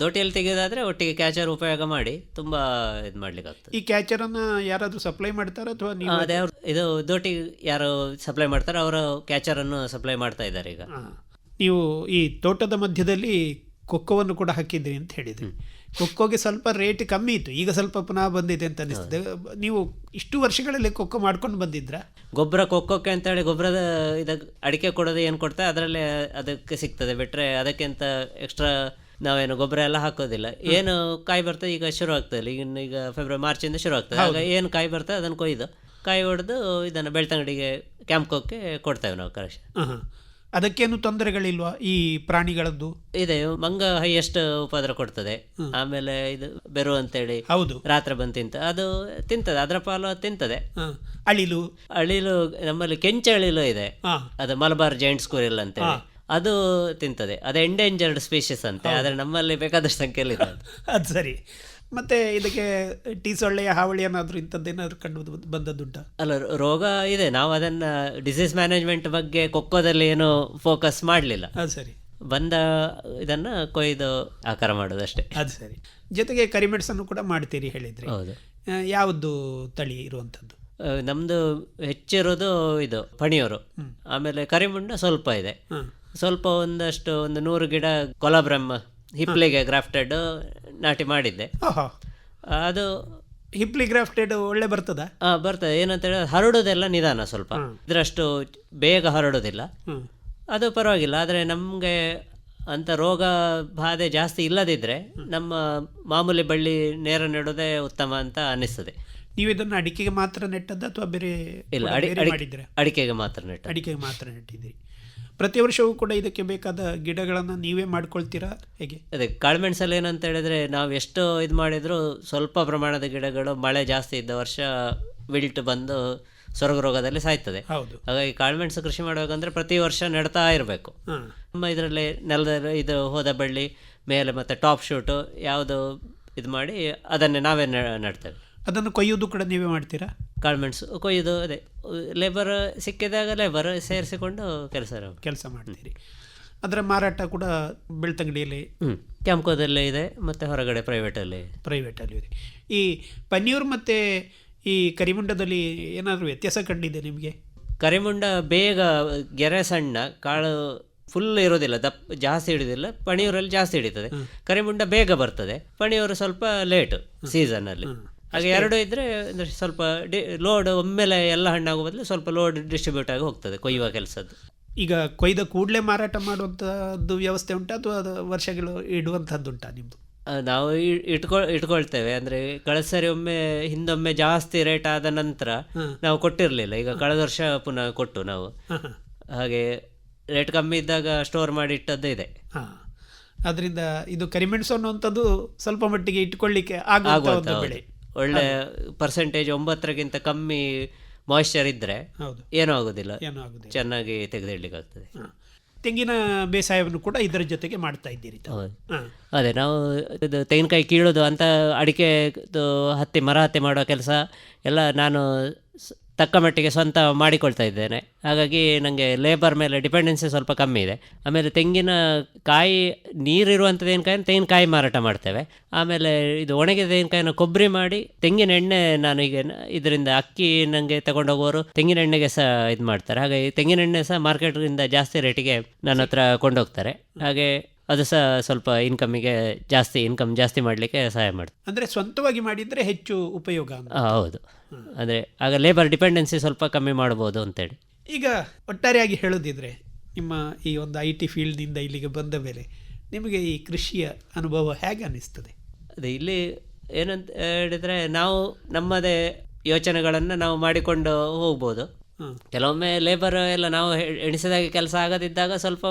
ದೋಟಿಯಲ್ಲಿ ತೆಗೆಯೋದಾದ್ರೆ ಒಟ್ಟಿಗೆ ಕ್ಯಾಚರ್ ಉಪಯೋಗ ಮಾಡಿ ತುಂಬಾ ಇದು ಮಾಡ್ಲಿಕ್ಕೆ ಆಗ್ತದೆ. ಈ ಕ್ಯಾಚರ್ ಅನ್ನ ಯಾರಾದ್ರೂ ಸಪ್ಲೈ ಮಾಡ್ತಾರಾ ಅಥವಾ ಅದೇ ಇದು ದೋಟಿ ಯಾರು ಸಪ್ಲೈ ಮಾಡ್ತಾರೆ ಅವರು ಕ್ಯಾಚರನ್ನು ಸಪ್ಲೈ ಮಾಡ್ತಾ ಇದ್ದಾರೆ ಈಗ. ನೀವು ಈ ತೋಟದ ಮಧ್ಯದಲ್ಲಿ ಕೊಕ್ಕವನ್ನು ಕೂಡ ಹಾಕಿದ್ರಿ ಅಂತ ಹೇಳಿದ್ರಿ. ಕೊಕ್ಕೋಗೆ ಸ್ವಲ್ಪ ರೇಟ್ ಕಮ್ಮಿ ಇತ್ತು. ಈಗ ಸ್ವಲ್ಪ ಪುನಃ ಬಂದಿದೆ ಅಂತ ಅನಿಸ್ತದೆ. ನೀವು ಇಷ್ಟು ವರ್ಷಗಳಲ್ಲಿ ಕೊಕ್ಕೋ ಮಾಡ್ಕೊಂಡು ಬಂದಿದ್ರಾ? ಗೊಬ್ಬರ ಕೊಕ್ಕೋಕ್ಕೆ ಅಂತೇಳಿ ಗೊಬ್ಬರದ ಇದ ಅಡಿಕೆ ಕೊಡೋದು ಏನು ಕೊಡ್ತಾ ಅದರಲ್ಲೇ ಅದಕ್ಕೆ ಸಿಗ್ತದೆ. ಬಿಟ್ಟರೆ ಅದಕ್ಕಿಂತ ಎಕ್ಸ್ಟ್ರಾ ನಾವೇನು ಗೊಬ್ಬರ ಎಲ್ಲ ಹಾಕೋದಿಲ್ಲ. ಏನು ಕಾಯಿ ಬರ್ತದೆ ಈಗ ಶುರು ಆಗ್ತದೆ ಈಗ ಇನ್ನು ಈಗ ಫೆಬ್ರವರಿ ಮಾರ್ಚಿಂದ ಶುರು ಆಗ್ತದೆ. ಆಗ ಏನು ಕಾಯಿ ಬರ್ತದೆ ಅದನ್ನು ಕೊಯ್ದು ಕಾಯಿ ಹೊಡೆದು ಇದನ್ನು ಬೆಳ್ತಂಗಡಿಗೆ ಕ್ಯಾಂಪ್ಕೋಕ್ಕೆ ಕೊಡ್ತೇವೆ ನಾವು ಕರೆಕ್ಷನ್. ಹಾಂ ಅದಕ್ಕೇನು ತೊಂದರೆಗಳಿಲ್ವಾ ಈ ಪ್ರಾಣಿಗಳದ್ದು? ಇದೆ ಮಂಗ ಹೈಯೆಸ್ಟ್ ಉಪದ್ರ ಕೊಡ್ತದೆ. ಆಮೇಲೆ ಇದು ಬೆರು ಅಂತೇಳಿ ಹೌದು. ರಾತ್ರಿ ಬಂದು ತಿಂತ ಅದು ತಿಂತದೆ ಅದರ ಪಾಲು ಅದು ತಿಂತದೆ. ಅಳಿಲು? ಅಳಿಲು ನಮ್ಮಲ್ಲಿ ಕೆಂಚ ಅಳಿಲು ಇದೆ. ಅದು ಮಲಬಾರ್ ಜೈಂಟ್ ಸ್ಕೂರಿಲ್ ಅಂತೇಳಿ. ಅದು ತಿಂತದೆ. ಅದು ಎಂಡೇಂಜರ್ಡ್ ಸ್ಪೀಷೀಸ್ ಅಂತೆ ಆದರೆ ನಮ್ಮಲ್ಲಿ ಬೇಕಾದಷ್ಟು ಸಂಖ್ಯೆಯಲ್ಲಿ. ಅದು ಸರಿ. ಮತ್ತೆ ಇದಕ್ಕೆ ಟೀ ಸೊಳ್ಳೆಯ ಹಾವಳಿ ಏನಾದರೂ ಇಂಥದ್ದೇನಾದ್ರು ಕಂಡು ಬಂದದ್ದುಂಟ? ಅಲ್ಲ ರೋಗ ಇದೆ. ನಾವು ಅದನ್ನ ಡಿಸೀಸ್ ಮ್ಯಾನೇಜ್ಮೆಂಟ್ ಬಗ್ಗೆ ಕೊಕ್ಕೋದಲ್ಲಿ ಏನು ಫೋಕಸ್ ಮಾಡಲಿಲ್ಲ. ಅದು ಸರಿ. ಬಂದ ಇದನ್ನ ಕೊಯ್ದು ಆಕಾರ ಮಾಡೋದಷ್ಟೇ. ಅದು ಸರಿ. ಜೊತೆಗೆ ಕರಿಮೆಣಸನ್ನು ಕೂಡ ಮಾಡ್ತೀರಿ ಹೇಳಿದ್ರಿ. ಹೌದು. ಯಾವುದು ತಳಿ ಇರುವಂಥದ್ದು? ನಮ್ದು ಹೆಚ್ಚಿರೋದು ಇದು ಪಣಿಯವರು ಆಮೇಲೆ ಕರಿಮಣ್ಣ ಸ್ವಲ್ಪ ಇದೆ. ಸ್ವಲ್ಪ ಒಂದಷ್ಟು ಒಂದು ನೂರು ಗಿಡ ಕೊಲಾಬ್ರಮ್ ಹಿಪ್ಲಿಗೆ ಗ್ರಾಫ್ಟೆಡ್ ನಾಟಿ ಮಾಡಿದ್ದೆ. ಅದು ಹಿಪ್ಲಿ ಗ್ರಾಫ್ಟೆಡ್ ಒಳ್ಳೆ ಬರ್ತದ? ಬರ್ತದೆ. ಏನಂತ ಹೇಳಿದ್ರೆ ಹರಡೋದೆಲ್ಲ ನಿಧಾನ ಸ್ವಲ್ಪ. ಇದರಷ್ಟು ಬೇಗ ಹರಡೋದಿಲ್ಲ. ಅದು ಪರವಾಗಿಲ್ಲ. ಆದರೆ ನಮಗೆ ಅಂತ ರೋಗ ಬಾಧೆ ಜಾಸ್ತಿ ಇಲ್ಲದಿದ್ದರೆ ನಮ್ಮ ಮಾಮೂಲಿ ಬಳ್ಳಿ ನೇರ ನೆಡೋದೇ ಉತ್ತಮ ಅಂತ ಅನ್ನಿಸ್ತದೆ. ನೀವು ಇದನ್ನು ಅಡಿಕೆಗೆ ಮಾತ್ರ ನೆಟ್ಟದ್ದು ಅಥವಾ ಬೇರೆ ಇಲ್ಲ ಅಡಿಕೆಗೆ ಮಾತ್ರ ನೆಟ್ಟ ಅಡಿಕೆಗೆ ಮಾತ್ರ ನೆಟ್ಟಿದ್ದೀರಿ. ಪ್ರತಿ ವರ್ಷವೂ ಕೂಡ ಇದಕ್ಕೆ ಬೇಕಾದ ಗಿಡಗಳನ್ನು ನೀವೇ ಮಾಡ್ಕೊಳ್ತೀರಾ? ಹೇಗೆ? ಅದೇ ಕಾಳುಮೆಣಸಲ್ಲಿ ಏನಂತ ಹೇಳಿದ್ರೆ ನಾವು ಎಷ್ಟು ಇದು ಮಾಡಿದರೂ ಸ್ವಲ್ಪ ಪ್ರಮಾಣದ ಗಿಡಗಳು ಮಳೆ ಜಾಸ್ತಿ ಇದ್ದ ವರ್ಷ ವಿಲ್ಟ್ ಬಂದು ಸೊರಗು ರೋಗದಲ್ಲಿ ಸಾಯ್ತದೆ. ಹೌದು. ಹಾಗಾಗಿ ಕಾಳುಮೆಣಸು ಕೃಷಿ ಮಾಡಬೇಕಂದ್ರೆ ಪ್ರತಿ ವರ್ಷ ನೆಡ್ತಾ ಇರಬೇಕು. ನಮ್ಮ ಇದರಲ್ಲಿ ನೆಲದಲ್ಲಿ ಇದು ಹೋದ ಬಳ್ಳಿ ಮೇಲೆ ಮತ್ತು ಟಾಪ್ ಶೂಟು ಯಾವುದು ಇದು ಮಾಡಿ ಅದನ್ನೇ ನಾವೇ ನೆಡ್ತೇವೆ. ಅದನ್ನು ಕೊಯ್ಯೋದು ಕೂಡ ನೀವೇ ಮಾಡ್ತೀರಾ? ಕಾಳುಮೆಣಸು ಕೊಯ್ಯೋದು ಅದೇ. ಲೇಬರ್ ಸಿಕ್ಕಿದಾಗ ಲೇಬರ್ ಸೇರಿಸಿಕೊಂಡು ಕೆಲಸ ಕೆಲಸ ಮಾಡ್ತೀರಿ. ಅದರ ಮಾರಾಟ ಕೂಡ ಬೆಳ್ತಂಗಡಿಯಲ್ಲಿ? ಹ್ಞೂ ಕ್ಯಾಂಪ್ಕೋದಲ್ಲೇ ಇದೆ ಮತ್ತು ಹೊರಗಡೆ ಪ್ರೈವೇಟಲ್ಲಿ ಪ್ರೈವೇಟಲ್ಲಿ ಇದೆ. ಈ ಪನ್ನೀರ್ ಮತ್ತು ಈ ಕರಿಮುಂಡದಲ್ಲಿ ಏನಾದರೂ ವ್ಯತ್ಯಾಸ ಕಂಡಿದೆ ನಿಮಗೆ? ಕರಿಮುಂಡ ಬೇಗ ಗೆರೆ ಸಣ್ಣ ಕಾಳು ಫುಲ್ ಇರೋದಿಲ್ಲ ದಪ್ಪ ಜಾಸ್ತಿ ಹಿಡಿದಿಲ್ಲ ಪಣಿಯೂರಲ್ಲಿ ಜಾಸ್ತಿ ಹಿಡಿತದೆ. ಕರಿಮುಂಡ ಬೇಗ ಬರ್ತದೆ. ಪಣಿಯೂರು ಸ್ವಲ್ಪ ಲೇಟು ಸೀಸನ್ನಲ್ಲಿ ಹಾಗೆ ಎರಡು ಇದ್ದರೆ ಸ್ವಲ್ಪ ಡಿ ಲೋಡ್ ಒಮ್ಮೆಲೆ ಎಲ್ಲ ಹಣ್ಣಾಗುವ ಬದಲು ಸ್ವಲ್ಪ ಲೋಡ್ ಡಿಸ್ಟ್ರಿಬ್ಯೂಟ್ ಆಗಿ ಹೋಗ್ತದೆ ಕೊಯ್ಯುವ ಕೆಲಸದ್ದು. ಈಗ ಕೊಯ್ದ ಕೂಡಲೇ ಮಾರಾಟ ಮಾಡುವಂಥದ್ದು ವ್ಯವಸ್ಥೆ ಉಂಟಾ ಅಥವಾ ಅದು ವರ್ಷಗಳು ಇಡುವಂಥದ್ದು ಉಂಟಾ ನಿಮ್ಮದು ನಾವು ಇಟ್ಕೊ ಇಟ್ಕೊಳ್ ಇಟ್ಕೊಳ್ತೇವೆ. ಅಂದರೆ ಕಳೆದ ಸರಿ ಒಮ್ಮೆ ಹಿಂದೊಮ್ಮೆ ಜಾಸ್ತಿ ರೇಟ್ ಆದ ನಂತರ ನಾವು ಕೊಟ್ಟಿರಲಿಲ್ಲ. ಈಗ ಕಳೆದ ವರ್ಷ ಪುನಃ ಕೊಟ್ಟು ನಾವು. ಹಾಗೆ ರೇಟ್ ಕಮ್ಮಿ ಇದ್ದಾಗ ಸ್ಟೋರ್ ಮಾಡಿ ಇಟ್ಟದ್ದೇ ಇದೆ. ಅದರಿಂದ ಇದು ಕರಿಮೆಣಸು ಅನ್ನುವಂಥದ್ದು ಸ್ವಲ್ಪ ಮಟ್ಟಿಗೆ ಇಟ್ಕೊಳ್ಳಿಕ್ಕೆ ಆಗುವಂಥ ಬೆಳೆ. ಒಳ್ಳೆ ಪರ್ಸೆಂಟೇಜ್ ಒಂಬತ್ತರಕ್ಕಿಂತ ಕಮ್ಮಿ ಮಾಯಿಶ್ಚರ್ ಇದ್ರೆ ಏನೂ ಆಗೋದಿಲ್ಲ. ಚೆನ್ನಾಗಿ ತೆಗೆದಿಡ್ಲಿಕ್ಕಾಗ್ತದೆ. ತೆಂಗಿನ ಬೇಸಾಯವನ್ನು ಕೂಡ ಇದರ ಜೊತೆಗೆ ಮಾಡ್ತಾ ಇದ್ದೀರಿ ಅದೇ ನಾವು ಇದು ತೆಂಗಿನಕಾಯಿ ಕೀಳೋದು ಅಂತ ಅಡಿಕೆ ಹತ್ತಿ ಮರ ಹತ್ತಿ ಮಾಡೋ ಕೆಲಸ ಎಲ್ಲ ನಾನು ತಕ್ಕ ಮಟ್ಟಿಗೆ ಸ್ವಂತ ಮಾಡಿಕೊಳ್ತಾ ಇದ್ದೇನೆ. ಹಾಗಾಗಿ ನನಗೆ ಲೇಬರ್ ಮೇಲೆ ಡಿಪೆಂಡೆನ್ಸಿ ಸ್ವಲ್ಪ ಕಮ್ಮಿ ಇದೆ. ಆಮೇಲೆ ತೆಂಗಿನ ಕಾಯಿ ನೀರಿರುವಂಥ ತೆಂಗಿನಕಾಯಿನ ತೆಂಗಿನಕಾಯಿ ಮಾರಾಟ ಮಾಡ್ತೇವೆ. ಆಮೇಲೆ ಇದು ಒಣಗಿದ ತೆಂಗಿನಕಾಯಿನ ಕೊಬ್ಬರಿ ಮಾಡಿ ತೆಂಗಿನ ಎಣ್ಣೆ ನಾನು ಈಗ ಇದರಿಂದ ಅಕ್ಕಿ ನನಗೆ ತಗೊಂಡೋಗೋರು ತೆಂಗಿನ ಎಣ್ಣೆಗೆ ಸಹ ಇದು ಮಾಡ್ತಾರೆ ಹಾಗಾಗಿ ತೆಂಗಿನ ಎಣ್ಣೆ ಸಹ ಮಾರ್ಕೆಟಿಂದ ಜಾಸ್ತಿ ರೇಟಿಗೆ ನನ್ನ ಹತ್ರ ಕೊಂಡೋಗ್ತಾರೆ. ಹಾಗೆ ಅದು ಸಹ ಸ್ವಲ್ಪ ಇನ್ಕಮಿಗೆ ಜಾಸ್ತಿ ಇನ್ಕಮ್ ಜಾಸ್ತಿ ಮಾಡಲಿಕ್ಕೆ ಸಹಾಯ ಮಾಡುತ್ತೆ ಅಂದರೆ ಸ್ವಂತವಾಗಿ ಮಾಡಿದರೆ ಹೆಚ್ಚು ಉಪಯೋಗ ಹೌದು. ಅಂದರೆ ಆಗ ಲೇಬರ್ ಡಿಪೆಂಡೆನ್ಸಿ ಸ್ವಲ್ಪ ಕಮ್ಮಿ ಮಾಡ್ಬೋದು ಅಂತೇಳಿ. ಈಗ ಒಟ್ಟಾರೆಯಾಗಿ ಹೇಳೋದಿದ್ರೆ ನಿಮ್ಮ ಈ ಒಂದು ಐ ಟಿ ಫೀಲ್ಡ್ನಿಂದ ಇಲ್ಲಿಗೆ ಬಂದ ಮೇಲೆ ನಿಮಗೆ ಈ ಕೃಷಿಯ ಅನುಭವ ಹೇಗೆ ಅನ್ನಿಸ್ತದೆ ಅದೇ ಇಲ್ಲಿ ಏನಂತ ಹೇಳಿದರೆ ನಾವು ನಮ್ಮದೇ ಯೋಚನೆಗಳನ್ನು ನಾವು ಮಾಡಿಕೊಂಡು ಹೋಗ್ಬೋದು. ಕೆಲವೊಮ್ಮೆ ಲೇಬರ್ ಎಲ್ಲ ನಾವು ಎಣಿಸಿದಾಗ ಕೆಲಸ ಆಗದಿದ್ದಾಗ ಸ್ವಲ್ಪ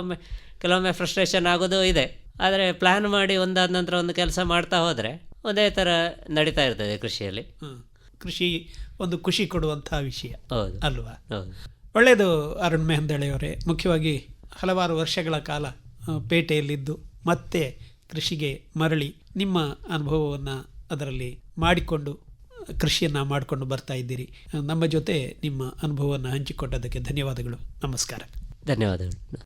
ಕೆಲವೊಮ್ಮೆ ಫ್ರಸ್ಟ್ರೇಷನ್ ಆಗೋದು ಇದೆ. ಆದರೆ ಪ್ಲ್ಯಾನ್ ಮಾಡಿ ಒಂದಾದ ನಂತರ ಒಂದು ಕೆಲಸ ಮಾಡ್ತಾ ಹೋದರೆ ಒಂದೇ ಥರ ನಡೀತಾ ಇರ್ತದೆ ಕೃಷಿಯಲ್ಲಿ. ಕೃಷಿ ಒಂದು ಖುಷಿ ಕೊಡುವಂಥ ವಿಷಯ. ಹೌದು. ಅಲ್ವಾ? ಒಳ್ಳೆಯದು ಅರುಣ್ ಮೆಹಂದಳೆಯವರೇ. ಮುಖ್ಯವಾಗಿ ಹಲವಾರು ವರ್ಷಗಳ ಕಾಲ ಪೇಟೆಯಲ್ಲಿದ್ದು ಮತ್ತೆ ಕೃಷಿಗೆ ಮರಳಿ ನಿಮ್ಮ ಅನುಭವವನ್ನು ಅದರಲ್ಲಿ ಮಾಡಿಕೊಂಡು ಕೃಷಿಯನ್ನು ಮಾಡಿಕೊಂಡು ಬರ್ತಾ ಇದ್ದೀರಿ. ನಮ್ಮ ಜೊತೆ ನಿಮ್ಮ ಅನುಭವವನ್ನು ಹಂಚಿಕೊಂಡದಕ್ಕೆ ಧನ್ಯವಾದಗಳು. ನಮಸ್ಕಾರ. ಧನ್ಯವಾದಗಳು.